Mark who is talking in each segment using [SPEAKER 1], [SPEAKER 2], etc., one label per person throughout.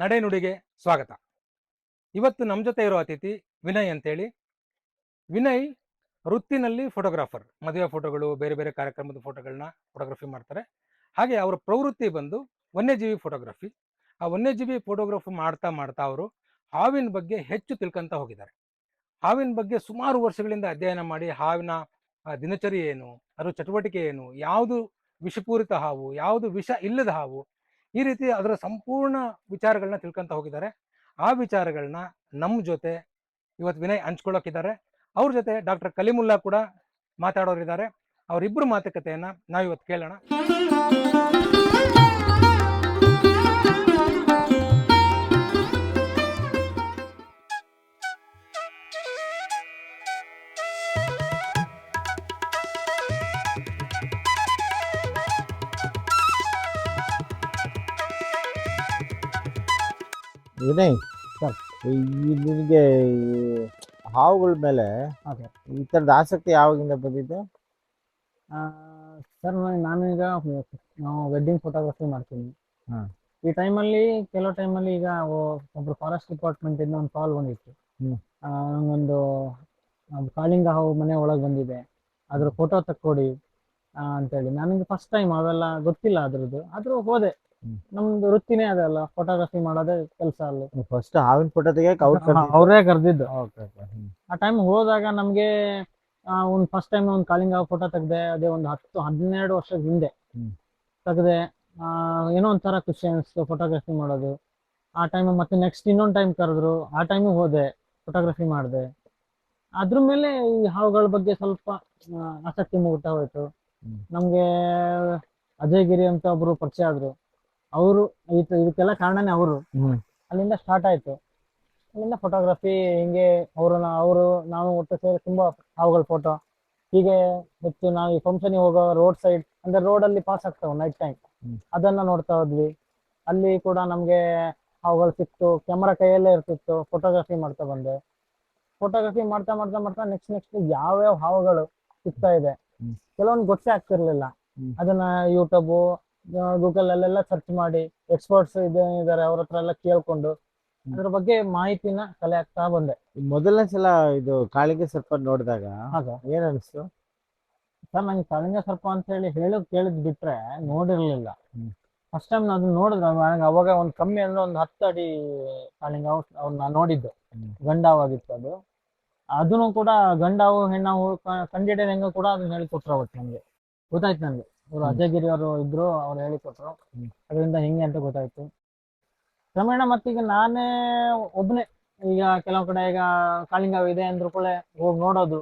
[SPEAKER 1] ನಡೆನುಡಿಗೆ ಸ್ವಾಗತ. ಇವತ್ತು ನಮ್ಮ ಜೊತೆ ಇರೋ ಅತಿಥಿ ವಿನಯ್ ಅಂತೇಳಿ. ವಿನಯ್ ವೃತ್ತಿನಲ್ಲಿ ಫೋಟೋಗ್ರಾಫರ್ ಮದುವೆ ಫೋಟೋಗಳು ಬೇರೆ ಬೇರೆ ಕಾರ್ಯಕ್ರಮದ ಫೋಟೋಗಳನ್ನ ಫೋಟೋಗ್ರಫಿ ಮಾಡ್ತಾರೆ. ಹಾಗೆ ಅವರ ಪ್ರವೃತ್ತಿ ಬಂದು ವನ್ಯಜೀವಿ ಫೋಟೋಗ್ರಫಿ ಆ ವನ್ಯಜೀವಿ ಫೋಟೋಗ್ರಫಿ ಮಾಡ್ತಾ ಮಾಡ್ತಾ ಅವರು ಹಾವಿನ ಬಗ್ಗೆ ಹೆಚ್ಚು ತಿಳ್ಕೊಂತ ಹೋಗಿದ್ದಾರೆ. ಹಾವಿನ ಬಗ್ಗೆ ಸುಮಾರು ವರ್ಷಗಳಿಂದ ಅಧ್ಯಯನ ಮಾಡಿ ಹಾವಿನ ದಿನಚರಿ ಏನು, ಅದರ ಚಟುವಟಿಕೆ ಏನು, ಯಾವುದು ವಿಷಪೂರಿತ ಹಾವು, ಯಾವುದು ವಿಷ ಇಲ್ಲದ ಹಾವು ಈ ರೀತಿ ಅದರ ಸಂಪೂರ್ಣ ವಿಚಾರಗಳನ್ನ ತಿಳ್ಕೊಂತ ಹೋಗಿದ್ದಾರೆ. ಆ ವಿಚಾರಗಳನ್ನ ನಮ್ಮ ಜೊತೆ ಇವತ್ತು ವಿನಯ್ ಹಂಚ್ಕೊಳ್ಳೋಕಿದ್ದಾರೆ ಅವ್ರ ಜೊತೆ ಡಾಕ್ಟರ್ ಕಲಿಮುಲ್ಲಾ ಕೂಡ ಮಾತಾಡೋರಿದ್ದಾರೆ. ಅವರಿಬ್ಬರು ಮಾತುಕತೆಯನ್ನ ನಾವಿವತ್ತು ಕೇಳೋಣ.
[SPEAKER 2] ವಿನಯ್
[SPEAKER 3] ಸರ್.
[SPEAKER 2] ಈ ನಿನಗೆ ಈ ಹಾವುಗಳ ಮೇಲೆ
[SPEAKER 3] ಓಕೆ.
[SPEAKER 2] ಈ ಥರದ ಆಸಕ್ತಿ ಯಾವಾಗಿಂದ ಬಂದಿದ್ದು?
[SPEAKER 3] ಸರ್ ನಾನೀಗ ನಾವು ವೆಡ್ಡಿಂಗ್ ಫೋಟೋಗ್ರಫಿ ಮಾಡ್ತೀನಿ.
[SPEAKER 2] ಹಾಂ.
[SPEAKER 3] ಈ ಟೈಮಲ್ಲಿ ಕೆಲವು ಟೈಮಲ್ಲಿ ಈಗ ಒಬ್ರು ಫಾರೆಸ್ಟ್ ಡಿಪಾರ್ಟ್ಮೆಂಟಿಂದ ಒಂದು ಕಾಲ್ ಬಂದಿತ್ತು.
[SPEAKER 2] ಹ್ಮ್.
[SPEAKER 3] ನನಗೊಂದು ಕಾಳಿಂಗ ಹಾವು ಮನೆ ಒಳಗೆ ಬಂದಿದೆ. ಅದ್ರ ಫೋಟೋ ತಕ್ಕೊಡಿ ಆ, ಅಂತೇಳಿ. ನನಗೆ ಫಸ್ಟ್ ಟೈಮ್ ಅವೆಲ್ಲ ಗೊತ್ತಿಲ್ಲ ಅದ್ರದ್ದು. ಆದರೂ ಹೋದೆ. ನಮ್ದು ವೃತ್ತಿನೇ ಅದಲ್ಲ ಫೋಟೋಗ್ರಫಿ ಮಾಡೋದೇ ಕೆಲಸ ಅಲ್ಲಿ.
[SPEAKER 2] ಫಸ್ಟ್ ಹಾವಿನ ಫೋಟೋ ತೆಗಿಯಕ್ಕೆ ಅವ್ರು
[SPEAKER 3] ಅವರೇ ಕರೆದಿದ್ದು.
[SPEAKER 2] ಓಕೆ
[SPEAKER 3] ಆ ಟೈಮ್ ಹೋದಾಗ ನಮಗೆ ಒಂದ್ ಫಸ್ಟ್ ಟೈಮ್ ಒಂದು ಕಾಳಿಂಗ ಫೋಟೋ ತೆಗ್ದೆ ಅದೇ ಒಂದು ಹತ್ತು ಹನ್ನೆರಡು ವರ್ಷದ ಹಿಂದೆ. ತೆಗ್ದೆ ಆ, ಏನೋ ಒಂಥರ ಖುಷಿ ಅನಿಸ್ತು ಫೋಟೋಗ್ರಫಿ ಮಾಡೋದು. ಆ ಟೈಮ್ ಮತ್ತೆ ನೆಕ್ಸ್ಟ್ ಇನ್ನೊಂದು ಟೈಮ್ ಕರೆದ್ರು. ಆ ಟೈಮಿಗೆ ಹೋದೆ ಫೋಟೋಗ್ರಫಿ ಮಾಡಿದೆ. ಅದ್ರ ಮೇಲೆ ಈ ಹಾವುಗಳ ಬಗ್ಗೆ ಸ್ವಲ್ಪ ಆಸಕ್ತಿ ಮುಗುತ್ತಾ ಹೋಯ್ತು.
[SPEAKER 2] ನಮ್ಗೆ
[SPEAKER 3] ನಮಗೆ ಅಜಯ್ ಗಿರಿ ಅಂತ ಒಬ್ರು ಪರಿಚಯ ಆದ್ರು. ಅವರು ಇದಕ್ಕೆಲ್ಲ ಕಾರಣನೇ ಅವರು. ಅಲ್ಲಿಂದ ಸ್ಟಾರ್ಟ್ ಆಯ್ತು. ಅಲ್ಲಿಂದ ಫೋಟೋಗ್ರಫಿ ಹಿಂಗೆ ಅವರು ಅವರು ನಾವು ಒಟ್ಟು ಸೇರಿ ತುಂಬಾ ಹಾವುಗಳ ಫೋಟೋ ಹೀಗೆ ಹೆಚ್ಚು ನಾವು ಈ ಫಂಕ್ಷನ್ ಹೋಗೋ ರೋಡ್ ಸೈಡ್ ಅಂದ್ರೆ ರೋಡ್ ಅಲ್ಲಿ ಪಾಸ್ ಆಗ್ತಾವ ನೈಟ್ ಟೈಮ್ ಅದನ್ನ ನೋಡ್ತಾ ಹೋದ್ವಿ. ಅಲ್ಲಿ ಕೂಡ ನಮ್ಗೆ ಹಾವುಗಳು ಸಿಕ್ತು. ಕ್ಯಾಮರಾ ಕೈಯಲ್ಲೇ ಇರ್ತಿತ್ತು. ಫೋಟೋಗ್ರಫಿ ಮಾಡ್ತಾ ಬಂದೆ. ಫೋಟೋಗ್ರಫಿ ಮಾಡ್ತಾ ಮಾಡ್ತಾ ಮಾಡ್ತಾ ನೆಕ್ಸ್ಟ್ ನೆಕ್ಸ್ಟ್ ಯಾವ್ಯಾವ ಹಾವುಗಳು ಸಿಗ್ತಾ ಇದೆ. ಕೆಲವೊಂದು ಗೊತ್ತೇ ಆಗ್ತಿರ್ಲಿಲ್ಲ. ಅದನ್ನ ಯೂಟ್ಯೂಬ್ ಗೂಗಲ್ ಅಲ್ಲೆಲ್ಲ ಸರ್ಚ್ ಮಾಡಿ ಎಕ್ಸ್ಪರ್ಟ್ಸ್ ಇದ್ದಾರೆ ಅವ್ರ ಹತ್ರ ಎಲ್ಲ ಕೇಳ್ಕೊಂಡು. ಅದ್ರ ಬಗ್ಗೆ ಮಾಹಿತಿನ ಕಲೆ ಆಗ್ತಾ ಬಂದೆ.
[SPEAKER 2] ಮೊದಲನೇ ಸಲ ಇದು ಕಾಳಿಗೆ ಸರ್ಪ ನೋಡಿದಾಗ
[SPEAKER 3] ಆಗ
[SPEAKER 2] ಏನ್ ಅನಿಸ್ತು?
[SPEAKER 3] ಸರ್ ನಂಗೆ ಕಾಳಿಂಗ ಸರ್ಪ ಅಂತ ಹೇಳಿ ಹೇಳಕ್ ಕೇಳಿದ್ ಬಿಟ್ರೆ ನೋಡಿರ್ಲಿಲ್ಲ. ಫಸ್ಟ್ ಟೈಮ್ ನಾನು ನೋಡಿದ್ರೆ ನನಗೆ ಅವಾಗ ಒಂದು ಕಮ್ಮಿ ಅಂದ್ರೆ ಒಂದು ಹತ್ತು ಅಡಿ ಕಾಳಿಂಗ ಅವ್ನ ನೋಡಿದ್ದು. ಗಂಡಾವಾಗಿತ್ತು ಅದು. ಅದನ್ನು ಕೂಡ ಗಂಡಾವು ಹೆಣ್ಣಾವು ಕಂಡಿಡಿಯೋದು ಹೆಂಗ ಕೂಡ ಅದನ್ನ ಹೇಳಿಕೊಟ್ರು ಅವತ್ತು ನನಗೆ ಗೊತ್ತಾಯ್ತು ನನಗೆ ಇವರು. ಅಜಯಗಿರಿ ಅವರು ಇದ್ರು ಅವ್ರು ಹೇಳಿಕೊಟ್ರು. ಅದರಿಂದ ಹಿಂಗೆ ಅಂತ ಗೊತ್ತಾಯ್ತು. ಕ್ರಮೇಣ ಮತ್ತೀಗ ನಾನೇ ಒಬ್ನೇ. ಈಗ ಕೆಲವು ಕಡೆ ಈಗ ಕಾಳಿಂಗ ಇದೆ ಅಂದ್ರು ಕೂಡ ಹೋಗಿ ನೋಡೋದು.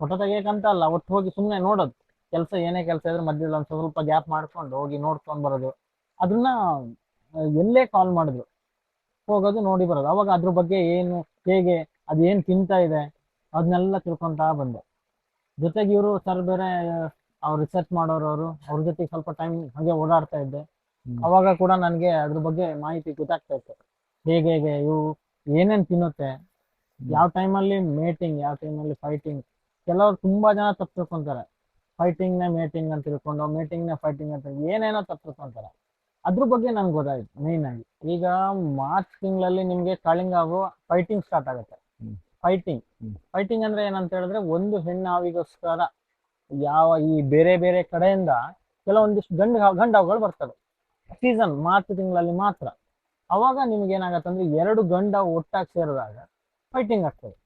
[SPEAKER 3] ಫೋಟೋ ತೆಗಿಯಕಂತ ಅಲ್ಲ ಒಟ್ಟು ಹೋಗಿ ಸುಮ್ಮನೆ ನೋಡೋದು. ಕೆಲಸ ಏನೇ ಕೆಲಸ ಇದ್ರೆ ಮಧ್ಯದಲ್ಲಿ ಒಂದು ಸ್ವಲ್ಪ ಗ್ಯಾಪ್ ಮಾಡ್ಕೊಂಡು ಹೋಗಿ ನೋಡ್ಕೊಂಡು ಬರೋದು. ಅದನ್ನ ಎಲ್ಲೇ ಕಾಲ್ ಮಾಡಿದ್ರು. ಹೋಗೋದು ನೋಡಿ ಬರೋದು. ಅವಾಗ ಅದ್ರ ಬಗ್ಗೆ ಏನು ಹೇಗೆ ಅದೇನ್ ತಿಂತಾ ಇದೆ ಅದನ್ನೆಲ್ಲ ತಿಳ್ಕೊಂತಾ ಬಂದೆ. ಜೊತೆಗೆ ಇವರು ಸರ್ ಬೇರೆ ಅವ್ರು ರಿಸರ್ಚ್ ಮಾಡೋರು ಅವರು ಅವ್ರ ಜೊತೆಗೆ ಸ್ವಲ್ಪ ಟೈಮ್ ಹಾಗೆ ಓಡಾಡ್ತಾ ಇದ್ದೆ. ಅವಾಗ ಕೂಡ ನನಗೆ ಅದ್ರ ಬಗ್ಗೆ ಮಾಹಿತಿ ಗೊತ್ತಾಗ್ತಾ ಇತ್ತು. ಹೇಗೆ ಹೇಗೆ ಇವು ಏನೇನ್ ತಿನ್ನುತ್ತೆ ಯಾವ ಟೈಮಲ್ಲಿ ಮೇಟಿಂಗ್ ಯಾವ ಟೈಮಲ್ಲಿ ಫೈಟಿಂಗ್ ಕೆಲವರು ತುಂಬಾ ಜನ ತಪ್ಪು ತಿಳ್ಕೊಂತಾರೆ. ಫೈಟಿಂಗ್ನ ಮೇಟಿಂಗ್ ಅಂತ ತಿಳ್ಕೊಂಡು ಮೇಟಿಂಗ್ನ ಫೈಟಿಂಗ್ ಅಂತ ಏನೇನೋ ತಪ್ಪು ತಿಳ್ಕೊಂತಾರೆ. ಅದ್ರ ಬಗ್ಗೆ ನನ್ಗೆ ಗೊತ್ತಾಯ್ತು ಮೇನ್ ಆಗಿ. ಈಗ ಮಾರ್ಚ್ ತಿಂಗಳಲ್ಲಿ ನಿಮ್ಗೆ ಕಾಳಿಂಗ ಆಗೋ ಫೈಟಿಂಗ್ ಸ್ಟಾರ್ಟ್ ಆಗುತ್ತೆ. ಫೈಟಿಂಗ್ ಫೈಟಿಂಗ್ ಅಂದ್ರೆ ಏನಂತ ಹೇಳಿದ್ರೆ ಒಂದು ಹೆಣ್ಣು ಹಾವಿಗೋಸ್ಕರ ಯಾವ ಈ ಬೇರೆ ಬೇರೆ ಕಡೆಯಿಂದ ಕೆಲವೊಂದಿಷ್ಟು ಗಂಡ ಗಂಡು ಹಾವುಗಳು ಬರ್ತವೆ. ಸೀಸನ್ ಮಾರ್ಚ್ ತಿಂಗಳಲ್ಲಿ ಮಾತ್ರ. ಅವಾಗ ನಿಮ್ಗೆ ಏನಾಗತ್ತೆ ಅಂದ್ರೆ ಎರಡು ಗಂಡ ಒಟ್ಟಾಗಿ ಸೇರಿದಾಗ ಫೈಟಿಂಗ್ ಆಗ್ತದೆ.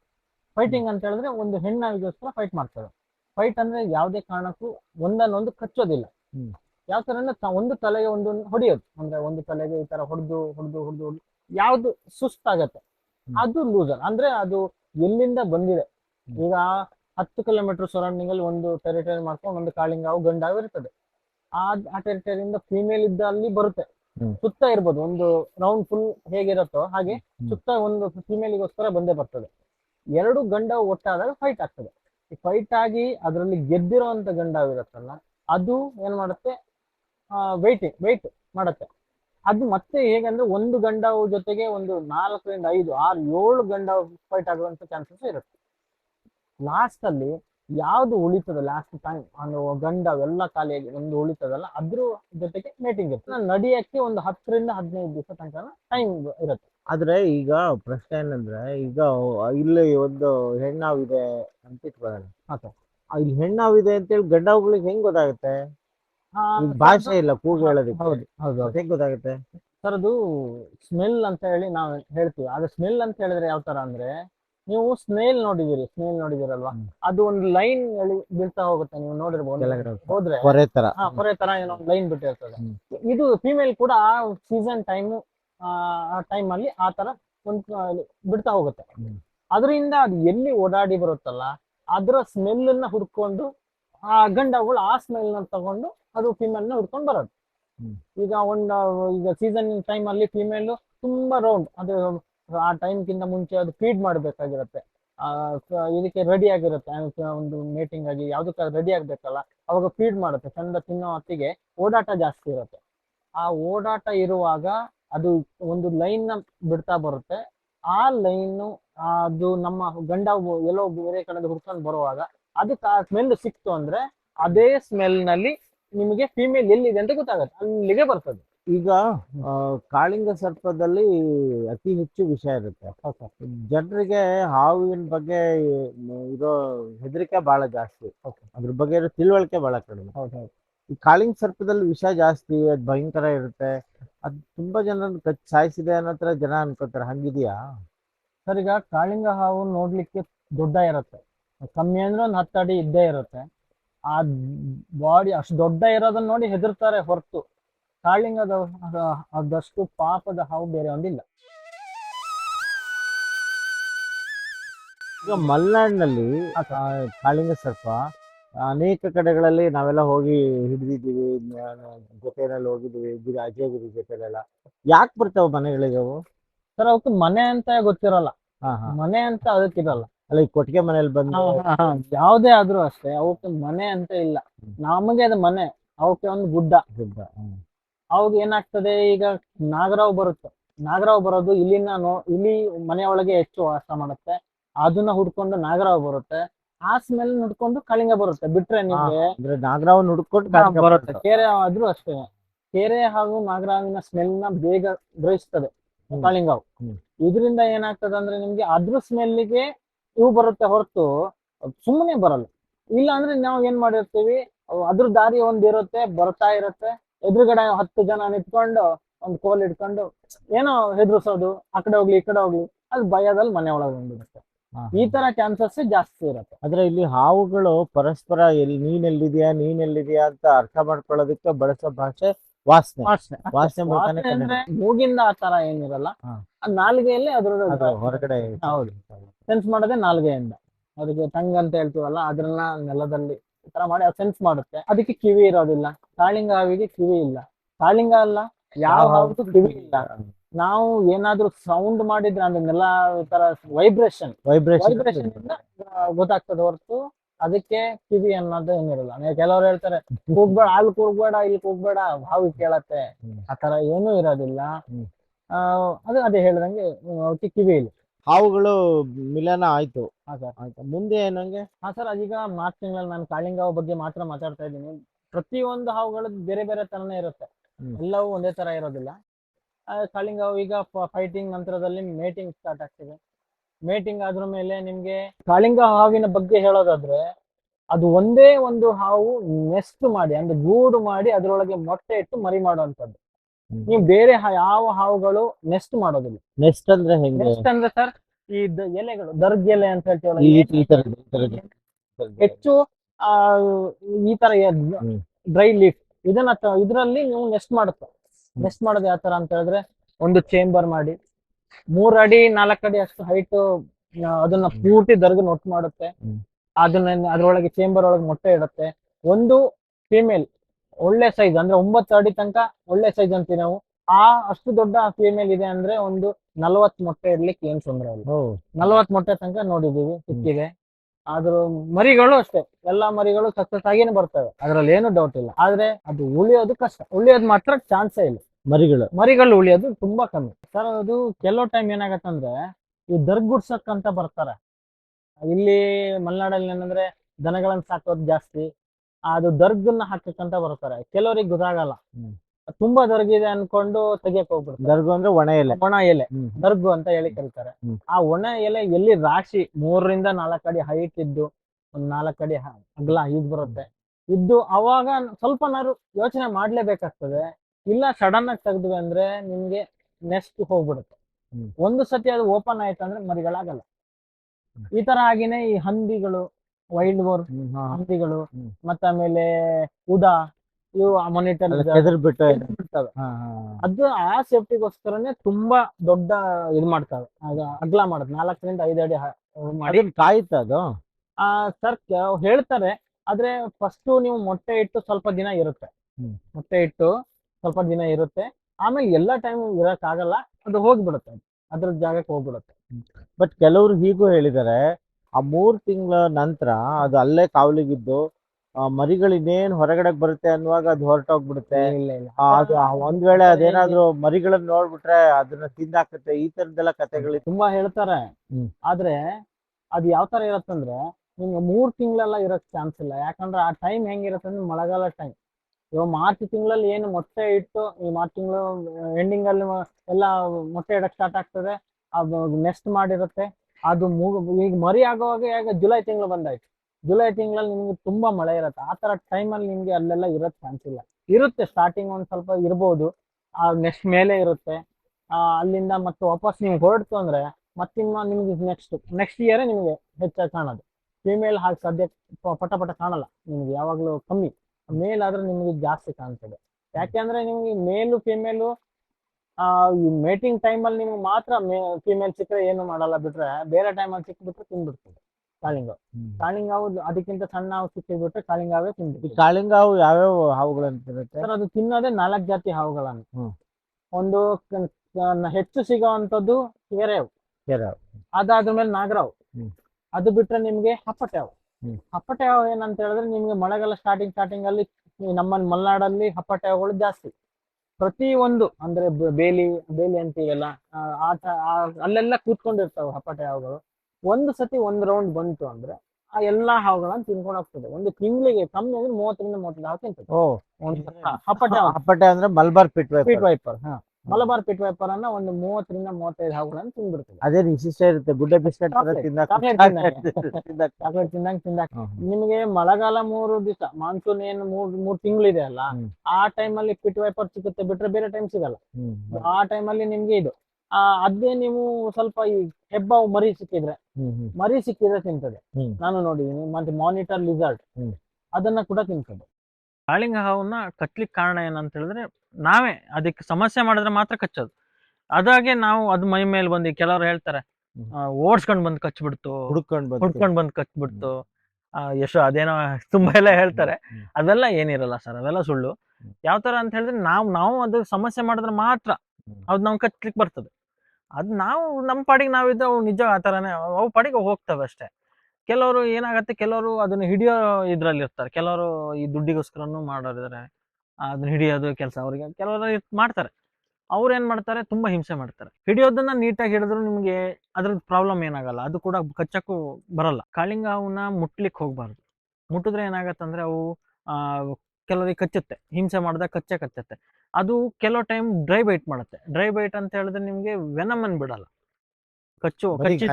[SPEAKER 3] ಫೈಟಿಂಗ್ ಅಂತ ಹೇಳಿದ್ರೆ ಒಂದು ಹೆಣ್ಣಾವಿಗೋಸ್ಕರ ಫೈಟ್ ಮಾಡ್ತದೆ ಫೈಟ್ ಅಂದ್ರೆ ಯಾವುದೇ ಕಾರಣಕ್ಕೂ ಒಂದನ್ನೊಂದು ಕಚ್ಚೋದಿಲ್ಲ. ಯಾವ ತರ ಅಂದ್ರೆ ಒಂದು ತಲೆಗೆ ಒಂದು ಹೊಡೆಯೋದು. ಅಂದ್ರೆ ಒಂದು ತಲೆಗೆ ಈ ತರ ಹೊಡೆದು ಹೊಡೆದು ಹೊಡೆದು ಯಾವ್ದು ಸುಸ್ತಾಗತ್ತೆ. ಅದು ಲೂಸರ್ ಅಂದ್ರೆ ಅದು ಎಲ್ಲಿಂದ ಬಂದಿದೆ. ಈಗ ಹತ್ತು ಕಿಲೋಮೀಟರ್ ಸರೌಂಡಿಂಗ್ ಅಲ್ಲಿ ಒಂದು ಟೆರಿಟರಿ ಮಾಡ್ಕೊಂಡು ಒಂದು ಕಾಳಿಂಗಾವು ಗಂಡ ಇರ್ತದೆ. ಆ ಆ ಟೆರಿಟರಿಯಿಂದ ಫೀಮೇಲ್ ಇದ್ದ ಅಲ್ಲಿ ಬರುತ್ತೆ. ಸುತ್ತ ಇರ್ಬೋದು ಒಂದು ರೌಂಡ್ ಫುಲ್ ಹೇಗಿರುತ್ತೋ ಹಾಗೆ. ಸುತ್ತ ಒಂದು ಫಿಮೇಲಿಗೋಸ್ಕರ ಬಂದೇ ಬರ್ತದೆ. ಎರಡು ಗಂಡ ಒಟ್ಟಾದಾಗ ಫೈಟ್ ಆಗ್ತದೆ. ಈ ಫೈಟ್ ಆಗಿ ಅದರಲ್ಲಿ ಗೆದ್ದಿರೋಂಥ ಗಂಡ ಇರುತ್ತಲ್ಲ ಅದು ಏನ್ ಮಾಡುತ್ತೆ? ವೆಯ್ಟಿಂಗ್ ವೆಯ್ಟ್ ಮಾಡುತ್ತೆ. ಅದು ಮತ್ತೆ ಹೇಗಂದ್ರೆ ಒಂದು ಗಂಡ ಜೊತೆಗೆ ಒಂದು ನಾಲ್ಕರಿಂದ ಐದು ಆರು ಏಳು ಗಂಡ ಫೈಟ್ ಆಗುವಂತ ಚಾನ್ಸಸ್ ಇರುತ್ತೆ. ಲಾಸ್ಟ್ ಅಲ್ಲಿ ಯಾವ್ದು ಉಳಿತದ ಲಾಸ್ಟ್ ಟೈಮ್ ಅಂದ್ರೆ ಗಂಡ ಅವೆಲ್ಲ ಖಾಲಿಯಾಗಿ ಒಂದು ಉಳಿತದಲ್ಲ ಅದ್ರ ಜೊತೆಗೆ ಮೇಟಿಂಗ್ ಇರ್ತದೆ. ನಡಿಯಕ್ಕೆ ಒಂದು ಹತ್ತರಿಂದ ಹದಿನೈದು ದಿವಸ ತನಕ ಟೈಮ್ ಇರುತ್ತೆ.
[SPEAKER 2] ಆದ್ರೆ ಈಗ ಪ್ರಶ್ನೆ ಏನಂದ್ರೆ ಈಗ ಇಲ್ಲಿ ಒಂದು ಹೆಣ್ಣಾವಿದೆ ಅಂತ ಇಟ್ಕೊಳ್ಳೋಣ. ಇಲ್ಲಿ ಹೆಣ್ಣಾವಿದೆ ಅಂತೇಳಿ ಗಂಡ ಹೋಗ್ಲಿಕ್ಕೆ ಹೆಂಗ್ ಗೊತ್ತಾಗುತ್ತೆ? ಭಾಷೆ ಇಲ್ಲ ಕೂಗು ಹೇಳೋದಕ್ಕೆ.
[SPEAKER 3] ಹೌದು ಹೌದು.
[SPEAKER 2] ಹೆಂಗ್ ಗೊತ್ತಾಗುತ್ತೆ?
[SPEAKER 3] ಸರ್ ಅದು ಸ್ಮೆಲ್ ಅಂತ ಹೇಳಿ ನಾವು ಹೇಳ್ತೀವಿ. ಅದು ಸ್ಮೆಲ್ ಅಂತ ಹೇಳಿದ್ರೆ ಯಾವ ತರ ಅಂದ್ರೆ ನೀವು ಸ್ನೇಲ್ ನೋಡಿದಿರಿ ಸ್ನೇಲ್ ನೋಡಿದಿರಲ್ವಾ ಅದು ಒಂದು ಲೈನ್ ಬೀಳ್ತಾ ಹೋಗುತ್ತೆ ನೀವು ನೋಡಿರ್ಬೋದು. ಹೋದ್ರೆ
[SPEAKER 2] ಕೊರೆ ತರ.
[SPEAKER 3] ಹಾ ಕೊರೆ ತರ ಏನೋ ಲೈನ್ ಬಿಟ್ಟಿರ್ತದೆ. ಇದು ಫಿಮೇಲ್ ಕೂಡ ಸೀಸನ್ ಟೈಮ್ ಆ ಟೈಮ್ ಅಲ್ಲಿ ಆ ತರ ಒಂದ್ ಬಿಡ್ತಾ ಹೋಗುತ್ತೆ. ಅದರಿಂದ ಅದು ಎಲ್ಲಿ ಓಡಾಡಿ ಬರುತ್ತಲ್ಲ ಅದರ ಸ್ಮೆಲ್ ಅನ್ನ ಹುಡ್ಕೊಂಡು ಆ ಗಂಡಗಳು ಆ ಸ್ಮೆಲ್ನ ತಗೊಂಡು ಅದು ಫಿಮೇಲ್ನ ಹುಡ್ಕೊಂಡು ಬರೋದು. ಈಗ ಒಂದು ಈಗ ಸೀಸನ್ ಟೈಮ್ ಅಲ್ಲಿ ಫಿಮೇಲ್ ತುಂಬಾ ರೌಂಡ್ ಅದು ಆ ಟೈಮ್ಗಿಂತ ಮುಂಚೆ ಅದು ಫೀಡ್ ಮಾಡಬೇಕಾಗಿರುತ್ತೆ. ಇದಕ್ಕೆ ರೆಡಿ ಆಗಿರುತ್ತೆ. ಒಂದು ಮೀಟಿಂಗ್ ಆಗಿ ಯಾವ್ದಕ್ಕೆ ರೆಡಿ ಆಗಬೇಕಲ್ಲ. ಅವಾಗ ಫೀಡ್ ಮಾಡುತ್ತೆ. ಚಂದ ತಿನ್ನೋ ಹೊತ್ತಿಗೆ ಓಡಾಟ ಜಾಸ್ತಿ ಇರುತ್ತೆ. ಆ ಓಡಾಟ ಇರುವಾಗ ಅದು ಒಂದು ಲೈನ್ನ ಬಿಡ್ತಾ ಬರುತ್ತೆ. ಆ ಲೈನ್ ಅದು ನಮ್ಮ ಗಂಡ ಎಲ್ಲೋ ಬೇರೆ ಕಡೆ ಹುಡ್ಕೊಂಡು ಬರುವಾಗ ಅದಕ್ಕೆ ಆ ಸ್ಮೆಲ್ ಸಿಕ್ತು ಅಂದ್ರೆ ಅದೇ ಸ್ಮೆಲ್ನಲ್ಲಿ ನಿಮಗೆ ಫೀಮೇಲ್ ಎಲ್ಲಿದೆ ಅಂತ ಗೊತ್ತಾಗುತ್ತೆ. ಅಲ್ಲಿಗೆ ಬರ್ತದೆ.
[SPEAKER 2] ಈಗ ಕಾಳಿಂಗ ಸರ್ಪದಲ್ಲಿ ಅತಿ ಹೆಚ್ಚು ವಿಷ ಇರುತ್ತೆ. ಜನರಿಗೆ ಹಾವಿನ ಬಗ್ಗೆ ಇರೋ ಹೆದರಿಕೆ ಬಹಳ ಜಾಸ್ತಿ. ಅದ್ರ ಬಗ್ಗೆ ಇರೋ ತಿಳುವಳಿಕೆ ಬಹಳ ಕಡಿಮೆ. ಈ ಕಾಳಿಂಗ ಸರ್ಪದಲ್ಲಿ ವಿಷ ಜಾಸ್ತಿ ಅದ್ ಭಯಂಕರ ಇರುತ್ತೆ. ಅದ್ ತುಂಬಾ ಜನರನ್ನ ಕಚ್ ಸಾಯಿಸಿದೆ ಅನ್ನೋತ್ರ ಜನ ಅನ್ಕೋತಾರೆ. ಹಂಗಿದ್ಯಾ?
[SPEAKER 3] ಸರ್ ಈಗ ಕಾಳಿಂಗ ಹಾವು ನೋಡ್ಲಿಕ್ಕೆ ದೊಡ್ಡ ಇರುತ್ತೆ. ಕಮ್ಮಿ ಅಂದ್ರೆ ಒಂದು ಹತ್ತು ಅಡಿ ಇದ್ದೇ ಇರುತ್ತೆ. ಆ ಬಾಡಿ ಅಷ್ಟು ದೊಡ್ಡ ಇರೋದನ್ನ ನೋಡಿ ಹೆದರ್ತಾರೆ ಹೊರತು. ಕಾಳಿಂಗದ ಅದ- ಅದಷ್ಟು ಪಾಪದ ಹಾವು ಬೇರೆ ಒಂದಿಲ್ಲ.
[SPEAKER 2] ಈಗ ಮಲೆನಾಡಿನಲ್ಲಿ ಕಾಳಿಂಗ ಸರ್ಪ ಅನೇಕ ಕಡೆಗಳಲ್ಲಿ ನಾವೆಲ್ಲ ಹೋಗಿ ಹಿಡಿದಿದ್ದೀವಿ ಜೊತೆನಲ್ಲಿ ಹೋಗಿದ್ದೀವಿ ಗಿರಿ ಅಜಯಗಿರಿ ಜೊತೆಲೆಲ್ಲ. ಯಾಕೆ ಬರ್ತಾವ ಮನೆಗಳಿಗೆ ಅವು?
[SPEAKER 3] ಸರ್ ಅವಕ್ಕೆ ಮನೆ ಅಂತ ಗೊತ್ತಿರಲ್ಲ. ಮನೆ ಅಂತ ಅದಕ್ಕಿರಲ್ಲ
[SPEAKER 2] ಅಲ್ಲ ಈ ಕೊಟ್ಟಿಗೆ ಮನೆಯಲ್ಲಿ ಬಂದು
[SPEAKER 3] ಯಾವುದೇ ಆದ್ರೂ ಅಷ್ಟೇ ಅವಕ್ಕೆ ಮನೆ ಅಂತ ಇಲ್ಲ. ನಮಗೆ ಅದು ಮನೆ ಅವಕ್ಕೆ ಒಂದು ಗುಡ್ಡ.
[SPEAKER 2] ಗುಡ್ಡ.
[SPEAKER 3] ಅವಾಗ ಏನಾಗ್ತದೆ ಈಗ ನಾಗರಾವ್ ಬರುತ್ತೆ. ನಾಗರಾವ್ ಬರೋದು ಇಲ್ಲಿನ ನೋ ಇಲ್ಲಿ ಮನೆ ಒಳಗೆ ಹೆಚ್ಚು ವಾಸ ಮಾಡುತ್ತೆ. ಅದನ್ನ ಹುಡ್ಕೊಂಡು ನಾಗರಾವ್ ಬರುತ್ತೆ. ಆ ಸ್ಮೆಲ್ ನುಡ್ಕೊಂಡು ಕಳಿಂಗ ಬರುತ್ತೆ. ಬಿಟ್ರೆ ನಿಮ್ಗೆ
[SPEAKER 2] ನಾಗರಾವ್
[SPEAKER 3] ನುಡ್ಕೊಂಡು ಬರುತ್ತೆ. ಕೆರೆ ಆದ್ರೂ ಅಷ್ಟೇ. ಕೆರೆ ಹಾಗೂ ನಾಗರಾವಿನ ಸ್ಮೆಲ್ನ ಬೇಗ ಗ್ರಹಿಸ್ತದೆ ಕಳಿಂಗಾವ್. ಇದರಿಂದ ಏನಾಗ್ತದೆ ಅಂದ್ರೆ ನಿಮ್ಗೆ ಅದ್ರ ಸ್ಮೆಲ್ಗೆ ಇವು ಬರುತ್ತೆ ಹೊರತು ಸುಮ್ಮನೆ ಬರಲ್ಲ. ಇಲ್ಲ ಅಂದ್ರೆ ನಾವ್ ಏನ್ ಮಾಡಿರ್ತೀವಿ ಅದ್ರ ದಾರಿ ಒಂದಿರುತ್ತೆ ಬರ್ತಾ ಇರುತ್ತೆ. ಎದುರುಗಡೆ ಹತ್ತು ಜನ ನಿಂತ್ಕೊಂಡು ಒಂದ್ ಕೋಲ್ ಇಟ್ಕೊಂಡು ಏನೋ ಹೆದರ್ಸೋದು ಆ ಕಡೆ ಹೋಗ್ಲಿ ಈ ಕಡೆ ಹೋಗ್ಲಿ ಅದು ಭಯದಲ್ಲಿ ಮನೆ ಒಳಗೆ ಬಂದ್ಬಿಡುತ್ತೆ. ಈ ತರ ಚಾನ್ಸಸ್ ಜಾಸ್ತಿ ಇರುತ್ತೆ.
[SPEAKER 2] ಆದ್ರೆ ಇಲ್ಲಿ ಹಾವುಗಳು ಪರಸ್ಪರ ಎಲ್ಲಿ ನೀನ್ ಎಲ್ಲಿದ್ಯಾ ನೀನ್ ಎಲ್ಲಿದ್ಯಾ ಅಂತ ಅರ್ಥ ಮಾಡ್ಕೊಳ್ಳೋದಕ್ಕೆ ಬಳಸೋ ಭಾಷೆ ವಾಸನೆ.
[SPEAKER 3] ವಾಸನೆ.
[SPEAKER 2] ಮೂಲಕನೇ
[SPEAKER 3] ಮೂಗಿಂದ ಆ ತರ ಏನಿರಲ್ಲ. ನಾಲ್ಗೆಯಲ್ಲಿ ಅದ್ರ
[SPEAKER 2] ಹೊರಗಡೆ
[SPEAKER 3] ಹೌದು. ಸೆನ್ಸ್ ಮಾಡೋದೇ ನಾಲ್ಗೆಯಿಂದ. ಅದಕ್ಕೆ ತಂಗ್ ಅಂತ ಹೇಳ್ತೀವಲ್ಲ ಅದ್ರನ್ನ ನೆಲದಲ್ಲಿ ತರ ಮಾಡಿ ಸೆನ್ಸ್ ಮಾಡುತ್ತೆ. ಅದಕ್ಕೆ ಕಿವಿ ಇರೋದಿಲ್ಲ. ಕಾಳಿಂಗ ಹಾವಿಗೆ ಕಿವಿ ಇಲ್ಲ. ಕಾಳಿಂಗ ಅಲ್ಲ ಯಾವ ಹಾವಿಗೂ ಕಿವಿ ಇಲ್ಲ. ನಾವು ಏನಾದ್ರೂ ಸೌಂಡ್ ಮಾಡಿದ್ರೆ ಅದನ್ನೆಲ್ಲ ತರ ವೈಬ್ರೇಷನ್
[SPEAKER 2] ವೈಬ್ರೇಷನ್
[SPEAKER 3] ವೈಬ್ರೇಷನ್ ಇಂದ ಗೊತ್ತಾಗ್ತದೆ ಹೊರತು ಅದಕ್ಕೆ ಕಿವಿ ಅನ್ನೋದು ಏನಿರಲ್ಲ ಕೆಲವ್ರು ಹೇಳ್ತಾರೆ ಕೂಗ್ಬೇಡ ಅಲ್ಲಿ ಕೂಗ್ಬೇಡ ಇಲ್ಲಿ ಕೂಗ್ಬೇಡ. ಹಾವು ಕೇಳತ್ತೆ.
[SPEAKER 2] ಆತರ
[SPEAKER 3] ಆ ತರ ಏನೂ ಇರೋದಿಲ್ಲ. ಅದು ಅದೇ ಹೇಳ್ದಂಗೆ ಕಿವಿ ಇಲ್ಲ.
[SPEAKER 2] ಹಾವುಗಳು ಮಿಲನ ಆಯ್ತು.
[SPEAKER 3] ಹಾ ಸರ್.
[SPEAKER 2] ಆಯ್ತಾ? ಮುಂದೆ ಏನಂಗೆ
[SPEAKER 3] ಹಾ ಸರ್ ಅದೀಗ ಮಾರ್ಚ್ ತಿಂಗಳಲ್ಲಿ ನಾನು ಕಾಳಿಂಗ ಹಾವು ಬಗ್ಗೆ ಮಾತ್ರ ಮಾತಾಡ್ತಾ ಇದ್ದೀನಿ. ಪ್ರತಿಯೊಂದು ಹಾವುಗಳು ಬೇರೆ ಬೇರೆ ತರನೇ ಇರುತ್ತೆ.
[SPEAKER 2] ಹ್ಮ್.
[SPEAKER 3] ಎಲ್ಲವೂ ಒಂದೇ ತರ ಇರೋದಿಲ್ಲ. ಆ, ಕಾಳಿಂಗ ಹಾವು ಈಗ ಫೈಟಿಂಗ್ ನಂತರದಲ್ಲಿ ಮೇಟಿಂಗ್ ಸ್ಟಾರ್ಟ್ ಆಗ್ತಿದೆ. ಮೇಟಿಂಗ್ ಆದ್ರ ಮೇಲೆ ನಿಮ್ಗೆ ಕಾಳಿಂಗ ಹಾವಿನ ಬಗ್ಗೆ ಹೇಳೋದಾದ್ರೆ ಅದು ಒಂದೇ ಒಂದು ಹಾವು ನೆಸ್ಟ್ ಮಾಡಿ ಅಂದ್ರೆ ಗೂಡು ಮಾಡಿ ಅದರೊಳಗೆ ಮೊಟ್ಟೆ ಇಟ್ಟು ಮರಿ
[SPEAKER 2] ಮಾಡುವಂಥದ್ದು.
[SPEAKER 3] ನೀವು ಬೇರೆ ಯಾವ ಹಾವುಗಳು ನೆಸ್ಟ್ ಮಾಡೋದಿಲ್ಲ.
[SPEAKER 2] ನೆಸ್ಟ್ ಅಂದ್ರೆ ಹೆಂಗೆ?
[SPEAKER 3] ನೆಸ್ಟ್ ಅಂದ್ರೆ ಸರ್ ಈ ಎಲೆಗಳು ದರ್ಗ್ ಎಲೆ ಅಂತ ಹೇಳ್ತೀವಲ್ಲ
[SPEAKER 2] ಈ ತರದ್ದು, ಈ
[SPEAKER 3] ಹೆಚ್ಚು ಆ ಈ ತರ. ಡ್ರೈ ಲೀಫ್ ಇದನ್ನ ಇದರಲ್ಲಿ ಇದ್ರಲ್ಲಿ ನೀವು ನೆಸ್ಟ್ ಮಾಡುತ್ತೆ? ನೆಸ್ಟ್ ಮಾಡೋದು ಯಾವ ತರ ಅಂತ ಹೇಳಿದ್ರೆ ಒಂದು ಚೇಂಬರ್ ಮಾಡಿ ಮೂರ್ ಅಡಿ ನಾಲ್ಕು ಅಡಿ ಅಷ್ಟು ಹೈಟ್ ಅದನ್ನ ಪೂರ್ತಿ ದರ್ಗ ನೊಟ್ ಮಾಡುತ್ತೆ. ಅದನ್ನ ಅದ್ರೊಳಗೆ ಚೇಂಬರ್ ಒಳಗೆ ಮೊಟ್ಟೆ ಇಡುತ್ತೆ. ಒಂದು ಫಿಮೇಲ್ ಒಳ್ಳೆ ಸೈಜ್ ಅಂದ್ರೆ ಒಂಬತ್ತು ಅಡಿ ತನಕ ಒಳ್ಳೆ ಸೈಜ್ ಅಂತೀವಿ ನಾವು. ಆ ಅಷ್ಟು ದೊಡ್ಡ ಫೀಮೇಲ್ ಇದೆ ಅಂದ್ರೆ ಒಂದು ನಲ್ವತ್ ಮೊಟ್ಟೆ ಇರ್ಲಿಕ್ಕೆ ಏನ್ ತೊಂದ್ರೆ ಇಲ್ಲ. ನಲ್ವತ್ ಮೊಟ್ಟೆ ತನಕ ನೋಡಿದೀವಿ ಸಿಕ್ಕಿದೆ. ಆದ್ರೂ ಮರಿಗಳು ಅಷ್ಟೇ ಎಲ್ಲಾ ಮರಿಗಳು ಸಕ್ಸಸ್ ಆಗಿನೇ ಬರ್ತವೆ. ಅದ್ರಲ್ಲಿ ಏನು ಡೌಟ್ ಇಲ್ಲ. ಆದ್ರೆ ಅದು ಉಳಿಯೋದು ಕಷ್ಟ. ಉಳಿಯೋದು ಮಾತ್ರ ಚಾನ್ಸೇ ಇಲ್ಲ.
[SPEAKER 2] ಮರಿಗಳು.
[SPEAKER 3] ಮರಿಗಳು ಉಳಿಯೋದು ತುಂಬಾ ಕಮ್ಮಿ. ಸರ್ ಅದು ಕೆಲವು ಟೈಮ್ ಏನಾಗತ್ತಂದ್ರೆ ಈ ದರ್ಗುಡ್ಸಕ್ ಅಂತ ಬರ್ತಾರೆ. ಇಲ್ಲಿ ಮಲೆನಾಡಲ್ಲಿ ಏನಂದ್ರೆ ದನಗಳನ್ನ ಸಾಕೋದು ಜಾಸ್ತಿ ಅದು ದರ್ಗನ್ನ ಹಾಕಕ್ಕಂತ ಬರ್ತಾರೆ ಕೆಲವರಿಗೆ ಗೊತ್ತಾಗಲ್ಲ. ತುಂಬಾ ದರ್ಗಿದೆ ಅನ್ಕೊಂಡು ತೆಗಿಯಕ್ ಹೋಗ್ಬಿಡ್ತಾರೆ.
[SPEAKER 2] ದರ್ಗು ಅಂದ್ರೆ ಒಣ ಎಲೆ.
[SPEAKER 3] ಒಣ ಎಲೆ. ದರ್ಗು ಅಂತ ಹೇಳಿ ಕರೀತಾರೆ. ಆ ಒಣ ಎಲೆ ಎಲ್ಲಿ ರಾಶಿ ಮೂರರಿಂದ ನಾಲ್ಕು ಅಡಿ ಹೈಟ್ ಇದ್ದು ಒಂದ್ ನಾಲ್ಕು ಅಡಿ ಅಗ್ಲ ಅಗಲ ಹೀಗ್ ಬರುತ್ತೆ. ಇದ್ದು ಅವಾಗ ಸ್ವಲ್ಪ ನಾರು ಯೋಚನೆ ಮಾಡ್ಲೇಬೇಕಾಗ್ತದೆ. ಇಲ್ಲ ಸಡನ್ ಆಗಿ ತೆಗ್ದ್ವಿ ಅಂದ್ರೆ ನಿಮ್ಗೆ ನೆಸ್ಟ್ ಹೋಗ್ಬಿಡುತ್ತೆ. ಒಂದು ಸತಿ ಅದು ಓಪನ್ ಆಯ್ತು ಅಂದ್ರೆ ಮರಿಗಳಾಗಲ್ಲ ಈ ತರ ಆಗಿನೇ ಈ ಹಂದಿಗಳು ವೈಲ್ಡ್ ಬೋರ್. ಹಂದಿಗಳು. ಮತ್ತ ಆಮೇಲೆ ಉದಾ ಇವು ಮಾನಿಟರ್
[SPEAKER 2] ಅದು
[SPEAKER 3] ಆ ಸೇಫ್ಟಿಗೋಸ್ಕರನೇ ತುಂಬಾ ದೊಡ್ಡ ಇದು ಮಾಡ್ತಾವೆ. ಅಗಲ ಅಗ್ಲ ಮಾಡುದು ನಾಲ್ಕರಿಂದ ಐದು ಅಡಿ ಮಾಡಿ.
[SPEAKER 2] ಕಾಯುತ್ತ ಅದು?
[SPEAKER 3] ಆ ಸರ್ ಹೇಳ್ತಾರೆ ಆದ್ರೆ ಫಸ್ಟ್ ನೀವು ಮೊಟ್ಟೆ ಇಟ್ಟು ಸ್ವಲ್ಪ ದಿನ ಇರುತ್ತೆ. ಮೊಟ್ಟೆ ಇಟ್ಟು ಸ್ವಲ್ಪ ದಿನ ಇರುತ್ತೆ. ಆಮೇಲೆ ಎಲ್ಲಾ ಟೈಮ್ ಇರಕ್ ಆಗಲ್ಲ ಅದು ಹೋಗ್ಬಿಡುತ್ತೆ. ಅದ್ರ ಜಾಗಕ್ಕೆ ಹೋಗ್ಬಿಡುತ್ತೆ.
[SPEAKER 2] ಬಟ್ ಕೆಲವರು ಹೀಗೂ ಹೇಳಿದ್ದಾರೆ ಆ ಮೂರ್ ತಿಂಗಳ ನಂತರ ಅದು ಅಲ್ಲೇ ಕಾವಲಿಗಿದ್ದು ಮರಿಗಳು ಇನ್ನೇನ್ ಹೊರಗಡೆ ಬರುತ್ತೆ ಅನ್ನುವಾಗ ಅದು ಹೊರಟೋಗ್ಬಿಡುತ್ತೆ.
[SPEAKER 3] ಇಲ್ಲ ಇಲ್ಲ
[SPEAKER 2] ಆ, ಅದು ಒಂದ್ ವೇಳೆ ಅದೇನಾದ್ರು ಮರಿಗಳನ್ನ ನೋಡ್ಬಿಟ್ರೆ ಅದನ್ನ ತಿಂದಾಕತ್ತೆ ಈ ತರದೆಲ್ಲ ಕಥೆಗಳು
[SPEAKER 3] ತುಂಬಾ ಹೇಳ್ತಾರೆ. ಆದ್ರೆ ಅದ್ ಯಾವ ತರ ಇರತ್ತಂದ್ರೆ ನಿಮ್ಗೆ ಮೂರ್ ತಿಂಗಳೆಲ್ಲ ಇರೋಕ್ ಚಾನ್ಸ್ ಇಲ್ಲ. ಯಾಕಂದ್ರೆ ಆ ಟೈಮ್ ಹೆಂಗಿರತ್ತಂದ್ರೆ ಮಳೆಗಾಲ ಟೈಮ್ ಇವಾಗ ಮಾರ್ಚ್ ತಿಂಗಳಲ್ಲಿ ಏನು ಮೊಟ್ಟೆ ಇಟ್ಟು ಈ ಮಾರ್ಚ್ ತಿಂಗಳು ಎಂಡಿಂಗ್ ಅಲ್ಲಿ ಎಲ್ಲ ಮೊಟ್ಟೆ ಇಡಕ್ ಸ್ಟಾರ್ಟ್ ಆಗ್ತದೆ. ನೆಸ್ಟ್ ಮಾಡಿರುತ್ತೆ. ಅದು ಮುಗ್- ಈಗ ಮರಿ ಆಗುವಾಗ ಈಗ ಜುಲೈ ತಿಂಗಳು ಬಂದಾಯ್ತು. ಜುಲೈ ತಿಂಗಳಲ್ಲಿ ನಿಮ್ಗೆ ತುಂಬಾ ಮಳೆ ಇರುತ್ತೆ. ಆ ತರ ಟೈಮಲ್ಲಿ ನಿಮ್ಗೆ ಅಲ್ಲೆಲ್ಲ ಇರೋದ್ ಚಾನ್ಸ್ ಇಲ್ಲ. ಇರುತ್ತೆ ಸ್ಟಾರ್ಟಿಂಗ್ ಒಂದ್ ಸ್ವಲ್ಪ ಇರ್ಬೋದು. ಆ ನೆಕ್ಸ್ಟ್ ಮೇಲೆ ಇರುತ್ತೆ. ಅಲ್ಲಿಂದ ಮತ್ತೆ ವಾಪಸ್ ನೀವು ಹೊರಡ್ತು ಅಂದ್ರೆ ಮತ್ತಿನ್ನ ನಿಮ್ಗೆ ನೆಕ್ಸ್ಟ್ ನೆಕ್ಸ್ಟ್ ಇಯರ್ ನಿಮಗೆ ಹೆಚ್ಚಾಗಿ ಕಾಣೋದು. ಫಿಮೇಲ್ ಹಾಗೆ ಸದ್ಯ ಪಟ ಪಟ ಕಾಣಲ್ಲ ನಿಮ್ಗೆ, ಯಾವಾಗಲೂ ಕಮ್ಮಿ. ಮೇಲ್ ಆದ್ರೆ ನಿಮ್ಗೆ ಜಾಸ್ತಿ ಕಾಣ್ತದೆ. ಯಾಕೆಂದ್ರೆ ನಿಮ್ಗೆ ಮೇಲು ಫಿಮೇಲು ಈ ಮೇಟಿಂಗ್ ಟೈಮಲ್ಲಿ ನಿಮ್ಗೆ ಮಾತ್ರ ಫಿಮೇಲ್ ಸಿಕ್ಕರೆ ಏನು ಮಾಡಲ್ಲ ಬಿಟ್ರೆ ಬೇರೆ ಟೈಮಲ್ಲಿ ಸಿಕ್ಬಿಟ್ರೆ ತಿಂದ್ಬಿಡ್ತದೆ ಕಾಳಿಂಗ. ಕಾಳಿಂಗ ಹಾವು ಅದಕ್ಕಿಂತ ಸಣ್ಣ ಹಾವು ಸಿಕ್ಕಿಬಿಟ್ರೆ ಕಾಳಿಂಗ ಹಾವೇ
[SPEAKER 2] ಈ
[SPEAKER 3] ತಿಂದ್ಬಿಡ್ತದೆ
[SPEAKER 2] ಕಾಳಿಂಗ ಹಾವು ಯಾವ್ಯಾವ ಹಾವುಗಳನ್ನ ಇರುತ್ತೆ
[SPEAKER 3] ಸರ್ ಅದು ತಿನ್ನೋದೇ ನಾಲ್ಕು ಜಾತಿ ಹಾವುಗಳನ್ನು. ಒಂದು ಹೆಚ್ಚು ಸಿಗೋವಂಥದ್ದು ಕೆರೆ ಹಾವು
[SPEAKER 2] ಕೆರೆ ಹಾವು.
[SPEAKER 3] ಅದಾದ ಮೇಲೆ ನಾಗರಾವ್. ಅದು ಬಿಟ್ರೆ ನಿಮ್ಗೆ ಹಪ್ಪಟೆ ಹಾವು. ಹಪ್ಪಟೆ ಹಾವು ಏನಂತ ಹೇಳಿದ್ರೆ ನಿಮ್ಗೆ ಮಳೆಗಾಲ ಸ್ಟಾರ್ಟಿಂಗ್ ಸ್ಟಾರ್ಟಿಂಗ್ ಅಲ್ಲಿ ನಮ್ಮ ಮಲೆನಾಡಲ್ಲಿ ಹಪ್ಪಟೆ ಹಾವುಗಳು ಜಾಸ್ತಿ. ಪ್ರತಿ ಒಂದು ಅಂದ್ರೆ ಬೇಲಿ ಬೇಲಿ ಅಂತೀವಲ್ಲ ಆಟ ಅಲ್ಲೆಲ್ಲ ಕೂತ್ಕೊಂಡಿರ್ತಾವೆ ಹಪಟೆ ಹಾವುಗಳು. ಒಂದು ಸತಿ ಒಂದ್ ರೌಂಡ್ ಬಂತು ಅಂದ್ರೆ ಆ ಎಲ್ಲಾ ಹಾವುಗಳನ್ನ ತಿನ್ಕೊಂಡು ಹೋಗ್ತದೆ. ಒಂದು ತಿಂಗಳಿಗೆ ಕಮ್ಮಿ ಅಂದ್ರೆ ಮೂವತ್ತರಿಂದ ಮೂವತ್ತೈದು ಹಾವು ತಿಂತದೆ. ಹಪಟೆ ಹ, ಹಪ್ಪಟೆ ಹಾವು.
[SPEAKER 2] ಹಪ್ಪಟೆ ಅಂದ್ರೆ ಮಲ್ಬಾರ್ ಪಿಟ್
[SPEAKER 3] ಪಿಟ್ ವೈಪರ್ ಹಾ. ಮಲಬಾರ್ ಪಿಟ್ ವೈಪರ್ ಅನ್ನ ಒಂದು ಮೂವತ್ತರಿಂದ ಮೂವತ್ತೈದು ಹಾವುಗಳನ್ನ ತಿಂದ್ಬಿಡ್ತದೆ
[SPEAKER 2] ಅದೇ ವಿಶಿಷ್ಟ ಇರುತ್ತೆ ಗುಡ್ಡೆ ಬಿಸ್ಕೆಟ್
[SPEAKER 3] ಚಾಕ್ಲೇಟ್ ತಿಂದಂಗ್ ತಿಂದಾಕ. ನಿಮ್ಗೆ ಮಳೆಗಾಲ ಮೂರು ದಿವಸ ಮಾನ್ಸೂನ್ ಏನು ಮೂರ್ ಮೂರ್ ಇದೆ ಅಲ್ಲ ಆ ಟೈಮ್ ಅಲ್ಲಿ ಪಿಟ್ ವೈಪರ್ ಸಿಗುತ್ತೆ ಬಿಟ್ರೆ ಬೇರೆ ಟೈಮ್ ಸಿಗಲ್ಲ.
[SPEAKER 2] ಆ
[SPEAKER 3] ಆ ಟೈಮಲ್ಲಿ ನಿಮ್ಗೆ ಇದು. ಆ ಅದೇ ನೀವು ಸ್ವಲ್ಪ ಈ ಹೆಬ್ಬಾವು ಮರಿ ಸಿಕ್ಕಿದ್ರೆ. ಮರಿ ಸಿಕ್ಕಿದ್ರೆ ತಿಂತದೆ. ನಾನು ನೋಡಿದೀನಿ ಮತ್ತೆ ಮಾನಿಟರ್ ಲಿಸರ್ಟ್ ಅದನ್ನ ಕೂಡ ತಿಂತದೆ.
[SPEAKER 4] ಕಾಳಿಂಗ ಹಾವನ್ನ ಕಟ್ಲಿಕ್ಕೆ ಕಾರಣ ಏನಂತ ಹೇಳಿದ್ರೆ ನಾವೇ ಅದಕ್ಕೆ ಸಮಸ್ಯೆ ಮಾಡಿದ್ರೆ ಮಾತ್ರ ಕಚ್ಚೋದು. ಅದಾಗೆ ನಾವು ಅದು ಮೈ ಮೇಲೆ ಬಂದು ಕೆಲವರು ಹೇಳ್ತಾರೆ ಓಡ್ಸ್ಕೊಂಡ್ ಬಂದು ಕಚ್ಬಿಡ್ತು
[SPEAKER 2] ಹುಡ್ಕೊಂಡ್.
[SPEAKER 4] ಹುಡ್ಕೊಂಡ್ ಬಂದು ಕಚ್ಬಿಡ್ತು. ಯಶೋ ಅದೇನೋ ತುಂಬಾ ಎಲ್ಲ ಹೇಳ್ತಾರೆ. ಅದೆಲ್ಲ ಏನಿರಲ್ಲ ಸರ್ ಅವೆಲ್ಲ ಸುಳ್ಳು. ಯಾವ ತರ ಅಂತ ಹೇಳಿದ್ರೆ ನಾವು ನಾವು ಅದು ಸಮಸ್ಯೆ ಮಾಡಿದ್ರೆ ಮಾತ್ರ ಅದ್ ನಾವು ಕಚ್ಚಲಿಕ್ಕೆ ಬರ್ತದೆ. ಅದು ನಾವು ನಮ್ಮ ಪಾಡಿಗೆ ನಾವಿದ್ರೆ ಅವು ನಿಜ ಆ ತರಾನೇ ಅವು ಪಾಡಿಗೆ ಹೋಗ್ತವೆ ಅಷ್ಟೇ. ಕೆಲವರು ಏನಾಗತ್ತೆ, ಕೆಲವರು ಅದನ್ನ ಹಿಡಿಯೋ ಇದ್ರಲ್ಲಿ ಇರ್ತಾರೆ. ಕೆಲವರು ಈ ದುಡ್ಡಿಗೋಸ್ಕರನೂ ಮಾಡೋರಿದ್ದಾರೆ ಅದನ್ನ ಹಿಡಿಯೋದು ಕೆಲಸ ಅವರಿಗೆ. ಕೆಲವರು ಮಾಡ್ತಾರೆ. ಅವ್ರು ಏನ್ ಮಾಡ್ತಾರೆ, ತುಂಬಾ ಹಿಂಸೆ ಮಾಡ್ತಾರೆ. ಹಿಡಿಯೋದನ್ನ ನೀಟಾಗಿ ಹಿಡಿದ್ರು ನಿಮ್ಗೆ ಅದ್ರದ್ದು ಪ್ರಾಬ್ಲಮ್ ಏನಾಗಲ್ಲ. ಅದು ಕೂಡ ಕಚ್ಚಕ್ಕೂ ಬರಲ್ಲ. ಕಾಳಿಂಗ ಅವನ್ನ ಮುಟ್ಲಿಕ್ಕೆ ಹೋಗ್ಬಾರ್ದು. ಮುಟ್ಟಿದ್ರೆ ಏನಾಗತ್ತಂದ್ರೆ ಅವು ಕೆಲವರಿಗೆ ಕಚ್ಚುತ್ತೆ. ಹಿಂಸೆ ಮಾಡಿದಾಗ ಕಚ್ಚೆ ಕಚ್ಚತ್ತೆ. ಅದು ಕೆಲವು ಟೈಮ್ ಡ್ರೈ ಬೈಟ್ ಮಾಡುತ್ತೆ. ಡ್ರೈ ಬೈಟ್ ಅಂತ ಹೇಳಿದ್ರೆ ನಿಮಗೆ ವೆನಮ್ ಅನ್ ಬಿಡಲ್ಲ. ಕಚ್ಚು
[SPEAKER 2] ಬರೀ
[SPEAKER 4] ಕಚ್ಚಿ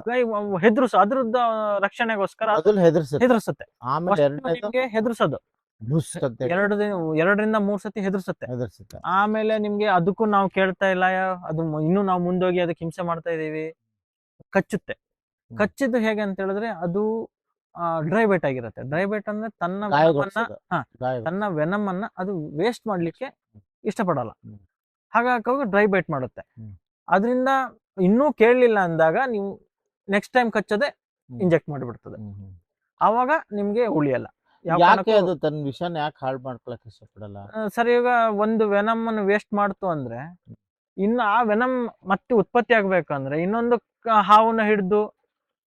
[SPEAKER 2] ಗಾಯ.
[SPEAKER 4] ಹೆದ್ರುಸ ಅದ್ರದ್ದು ರಕ್ಷಣೆಗೋಸ್ಕರ ಅದು
[SPEAKER 2] ಹೆದರ್ಸುತ್ತೆ
[SPEAKER 4] ಹೆದರ್ಸುತ್ತೆ.
[SPEAKER 2] ಆಮೇಲೆ
[SPEAKER 4] First
[SPEAKER 2] ಎರಡನೇದು
[SPEAKER 4] ನಿಮ್ಗೆ ಹೆದರ್ಸೋದು.
[SPEAKER 2] ಬುಸ್ ಅಂತ
[SPEAKER 4] ಎರಡು ದಿನ ಎರಡರಿಂದ ಮೂರ್ ಸತಿ ಹೆದರ್ಸುತ್ತೆ.
[SPEAKER 2] ಹೆದರ್ಸುತ್ತೆ.
[SPEAKER 4] ಆಮೇಲೆ ನಿಮ್ಗೆ ಅದಕ್ಕೂ ನಾವು ಕೇಳ್ತಾ ಇಲ್ಲ ಯಾ- ಅದು ಮ- ಇನ್ನೂ ನಾವು ಮುಂದೋಗಿ ಅದಕ್ಕೆ ಹಿಂಸೆ ಮಾಡ್ತಾ ಇದೀವಿ ಕಚ್ಚುತ್ತೆ. ಕಚ್ಚಿದ್ದು ಹೇಗೆ ಅಂತ ಹೇಳಿದ್ರೆ ಅದು ಡ್ರೈ ಬೈಟ್ ಆಗಿರುತ್ತೆ. ಡ್ರೈ ಬೈಟ್ ಅಂದ್ರೆ ತನ್ನ venom ಅನ್ನ ಹಾ,
[SPEAKER 2] ಗಾಯ-
[SPEAKER 4] ತನ್ನ ವೆನಮ್ ಅನ್ನ ಅದು ವೇಸ್ಟ್ ಮಾಡ್ಲಿಕ್ಕೆ ಇಷ್ಟಪಡಲ್ಲ.
[SPEAKER 2] ಹ್ಮ್.
[SPEAKER 4] ಹಾಗಾಗಿ ಡ್ರೈ ಬೈಟ್ ಮಾಡುತ್ತೆ.
[SPEAKER 2] ಹ್ಮ್.
[SPEAKER 4] ಅದರಿಂದ ಇನ್ನೂ ಕೇಳಲಿಲ್ಲ ಅಂದಾಗ ನೀವು ನೆಕ್ಸ್ಟ್ ಟೈಮ್ ಕಚ್ಚದೆ ಇಂಜೆಕ್ಟ್ ಮಾಡಿಬಿಡ್ತದೆ. ಆವಾಗ ನಿಮ್ಗೆ ಉಳಿಯಲ್ಲ.
[SPEAKER 2] ಯಾಕೆ ಅದು ತನ್ನ ವಿಷನ್ ಯಾಕೆ ಹಾಳು ಮಾಡ್ಕೊಳಕ್ ಇಷ್ಟಪಡಲ್ಲ?
[SPEAKER 4] ಸರ್ ಈಗ ಒಂದು ವೆನಮ್ ಅನ್ನು ವೇಸ್ಟ್ ಮಾಡ್ತು ಅಂದ್ರೆ ಇನ್ನು ಆ ವೆನಮ್ ಮತ್ತೆ ಉತ್ಪತ್ತಿ ಆಗ್ಬೇಕಂದ್ರೆ ಇನ್ನೊಂದು ಹಾವನ್ನ ಹಿಡಿದು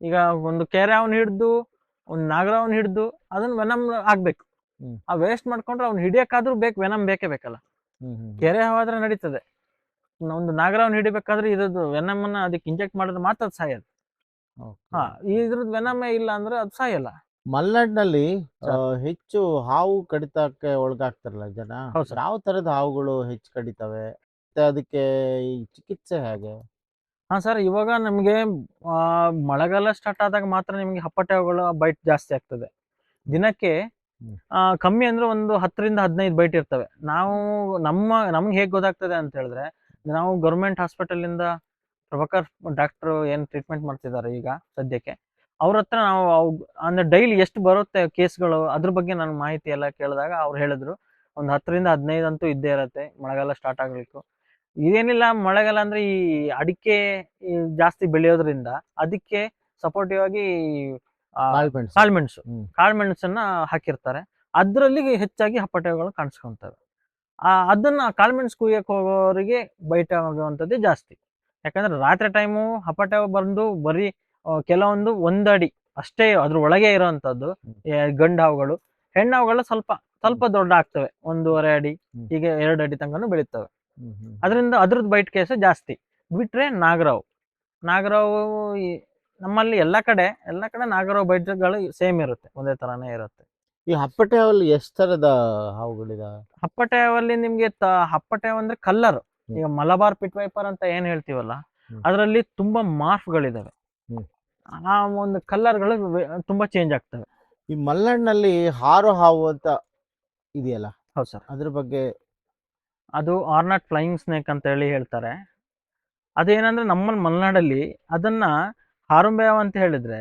[SPEAKER 4] ಈಗ ಒಂದು ಕೆರೆ ಅವನ್ ಹಿಡ್ದು ಒಂದು ನಾಗರವನ್ನ ಹಿಡ್ದು ಅದನ್ನ ವೆನಮ್ ಆಗ್ಬೇಕು. ಆ ವೇಸ್ಟ್ ಮಾಡ್ಕೊಂಡ್ರೆ ಅವ್ನ ಹಿಡಿಯಕ್ಕಾದ್ರೂ ಬೇಕು ವೆನಮ್ ಬೇಕೇ ಬೇಕಲ್ಲ. ಕೆರೆ ಹಾವಾದ್ರೆ ನಡೀತದೆ. ಒಂದು ನಾಗರವನ್ನು ಹಿಡಿಬೇಕಾದ್ರೆ ಇದ್ರದ್ದು ವೆನಮ್ ಅನ್ನ ಅದಕ್ಕೆ ಇಂಜೆಕ್ಟ್ ಮಾಡಿದ್ರೆ ಮಾತ್ರ ಅದು ಸಾಯೋದು. ಹಾ ಇದ್ರದ್ದು ವೆನಮೇ ಇಲ್ಲ ಅಂದ್ರೆ ಅದು ಸಾಯಲ್ಲ
[SPEAKER 2] ಮಲ್ನಾಡ್ನಲ್ಲಿ. ಆ, ಹೆಚ್ಚು ಹಾವು ಕಡಿತಕ್ಕೆ ಒಳಗಾಗ್ತಾರಲ್ಲ ಜನ
[SPEAKER 3] ಹೌದು.
[SPEAKER 2] ಯಾವ ತರದ ಹಾವುಗಳು ಹೆಚ್ಚು ಕಡಿತವೆ ಮತ್ತೆ ಅದಕ್ಕೆ ಈ ಚಿಕಿತ್ಸೆ ಹೇಗೆ
[SPEAKER 3] ಹಾ ಸರ್ ಇವಾಗ ನಮಗೆ ಮಳೆಗಾಲ ಸ್ಟಾರ್ಟ್ ಆದಾಗ ಮಾತ್ರ ನಿಮಗೆ ಹಪ್ಪಟೆ ಹಾವುಗಳ ಬೈಟ್ ಜಾಸ್ತಿ ಆಗ್ತದೆ ದಿನಕ್ಕೆ
[SPEAKER 2] ಹ್ಮ್.
[SPEAKER 3] ಆ, ಕಮ್ಮಿ ಅಂದ್ರೆ ಒಂದು ಹತ್ತರಿಂದ ಹದಿನೈದು ಬೈಟ್ ಇರ್ತವೆ ನಾವು ನಮ್ಮ ನಮ್ಗೆ ಹೇಗೆ ಗೊತ್ತಾಗ್ತದೆ ಅಂತ ಹೇಳಿದ್ರೆ ನಾವು ಗೌರ್ಮೆಂಟ್ ಇಂದ ಪ್ರಭಾಕರ್ ಡಾಕ್ಟರ್ ಏನು ಟ್ರೀಟ್ಮೆಂಟ್ ಮಾಡ್ತಿದ್ದಾರೆ ಈಗ ಸದ್ಯಕ್ಕೆ ಅವ್ರ ಹತ್ರ ನಾವು ಅವ್- ಅಂದ್ರೆ ಡೈಲಿ ಎಷ್ಟು ಬರುತ್ತೆ ಕೇಸ್ಗಳು ಅದ್ರ ಬಗ್ಗೆ ನಾನು ಮಾಹಿತಿ ಎಲ್ಲ ಕೇಳಿದಾಗ ಅವ್ರು ಹೇಳಿದ್ರು ಒಂದು ಹತ್ತರಿಂದ ಹದಿನೈದು ಅಂತೂ ಇದ್ದೇ ಇರತ್ತೆ ಮಳೆಗಾಲ ಸ್ಟಾರ್ಟ್ ಆಗ್ಲಿಕ್ಕೂ. ಇದೇನಿಲ್ಲ ಮಳೆಗಾಲ ಅಂದ್ರೆ ಈ ಅಡಿಕೆ ಜಾಸ್ತಿ ಬೆಳೆಯೋದ್ರಿಂದ ಅದಕ್ಕೆ ಸಪೋರ್ಟಿವ್ ಆಗಿ
[SPEAKER 2] ಕಾಳ್ಮೆಣ್ಸು.
[SPEAKER 3] ಕಾಳ್ಮೆಣಸು ಕಾಳ್ಮೆಣಸನ್ನ ಹಾಕಿರ್ತಾರೆ. ಅದರಲ್ಲಿ ಹೆಚ್ಚಾಗಿ ಹಪ್ಪಟೆಗಳು ಕಾಣಿಸ್ಕೊಂತವೆ. ಆ ಅದನ್ನ ಕಾಳ್ಮೆಣ್ಸ್ ಕುಯ್ಯಕ್ಕೆ ಹೋಗೋರಿಗೆ ಬೈಟ್ ಆಗುವಂಥದ್ದೇ ಜಾಸ್ತಿ. ಯಾಕಂದ್ರೆ ರಾತ್ರಿ ಟೈಮು ಹಪಾಟ ಬಂದು ಬರೀ ಕೆಲವೊಂದು ಒಂದಡಿ ಅಷ್ಟೇ ಅದ್ರ ಒಳಗೆ ಇರೋವಂಥದ್ದು ಗಂಡ ಹಾವುಗಳು. ಹೆಣ್ಣು ಹಾವುಗಳು ಸ್ವಲ್ಪ ಸ್ವಲ್ಪ ದೊಡ್ಡ ಆಗ್ತವೆ. ಒಂದೂವರೆ ಅಡಿ
[SPEAKER 2] ಈಗ
[SPEAKER 3] ಹೀಗೆ ಎರಡು ಅಡಿ ತನಕನೂ ಬೆಳೀತವೆ. ಅದರಿಂದ ಅದ್ರದ್ದು ಬೈಟ್ ಕೇಸ್ ಜಾಸ್ತಿ. ಬಿಟ್ರೆ ನಾಗರಾವ್. ನಾಗರಾವ್ ನಮ್ಮಲ್ಲಿ ಎಲ್ಲ ಕಡೆ ಎಲ್ಲ ಕಡೆ ನಾಗರಾವ್ ಬೈಟ್ಗಳು ಸೇಮ್ ಇರುತ್ತೆ. ಒಂದೇ ತರಾನೇ ಇರುತ್ತೆ.
[SPEAKER 2] ಈ ಹಪ್ಪಟೆ ಹಾವಲ್ಲಿ ಎಷ್ಟ್ ತರದ ಹಾವುಗಳಿದಾವೆ
[SPEAKER 3] ಹಪ್ಪಟೆ ಹಾವಲ್ಲಿ ನಿಮ್ಗೆ ತ- ಹಪ್ಪಟೆ ಅಂದ್ರೆ ಕಲ್ಲರ್. ಈಗ ಮಲಬಾರ್ ಪಿಟ್ ವೈಪರ್ ಅಂತ ಏನ್ ಹೇಳ್ತೀವಲ್ಲ
[SPEAKER 2] ಹ್ಮ್.
[SPEAKER 3] ಅದರಲ್ಲಿ ತುಂಬಾ ಮಾರ್ಫ್ಗಳಿದಾವೆ.
[SPEAKER 2] ಹ್ಮ್.
[SPEAKER 3] ಆ ಒಂದು ಕಲ್ಲರ್ಗಳು ತುಂಬಾ ಚೇಂಜ್ ಆಗ್ತವೆ.
[SPEAKER 2] ಈ ಮಲೆನಾಡಿನಲ್ಲಿ ಹಾರು ಹಾವು ಅಂತ ಇದೆಯಲ್ಲ?
[SPEAKER 3] ಹೌದು ಸರ್.
[SPEAKER 2] ಅದ್ರ ಬಗ್ಗೆ
[SPEAKER 3] ಅದು ಆರ್ನಾಟ್ ಫ್ಲೈಯಿಂಗ್ ಸ್ನೇಕ್ ಅಂತ ಹೇಳಿ ಹೇಳ್ತಾರೆ. ಅದೇನಂದ್ರೆ ನಮ್ಮಲ್ಲಿ ಮಲೆನಾಡಲ್ಲಿ ಅದನ್ನ ಹಾರುಂಬೆ ಅಂತ ಹೇಳಿದ್ರೆ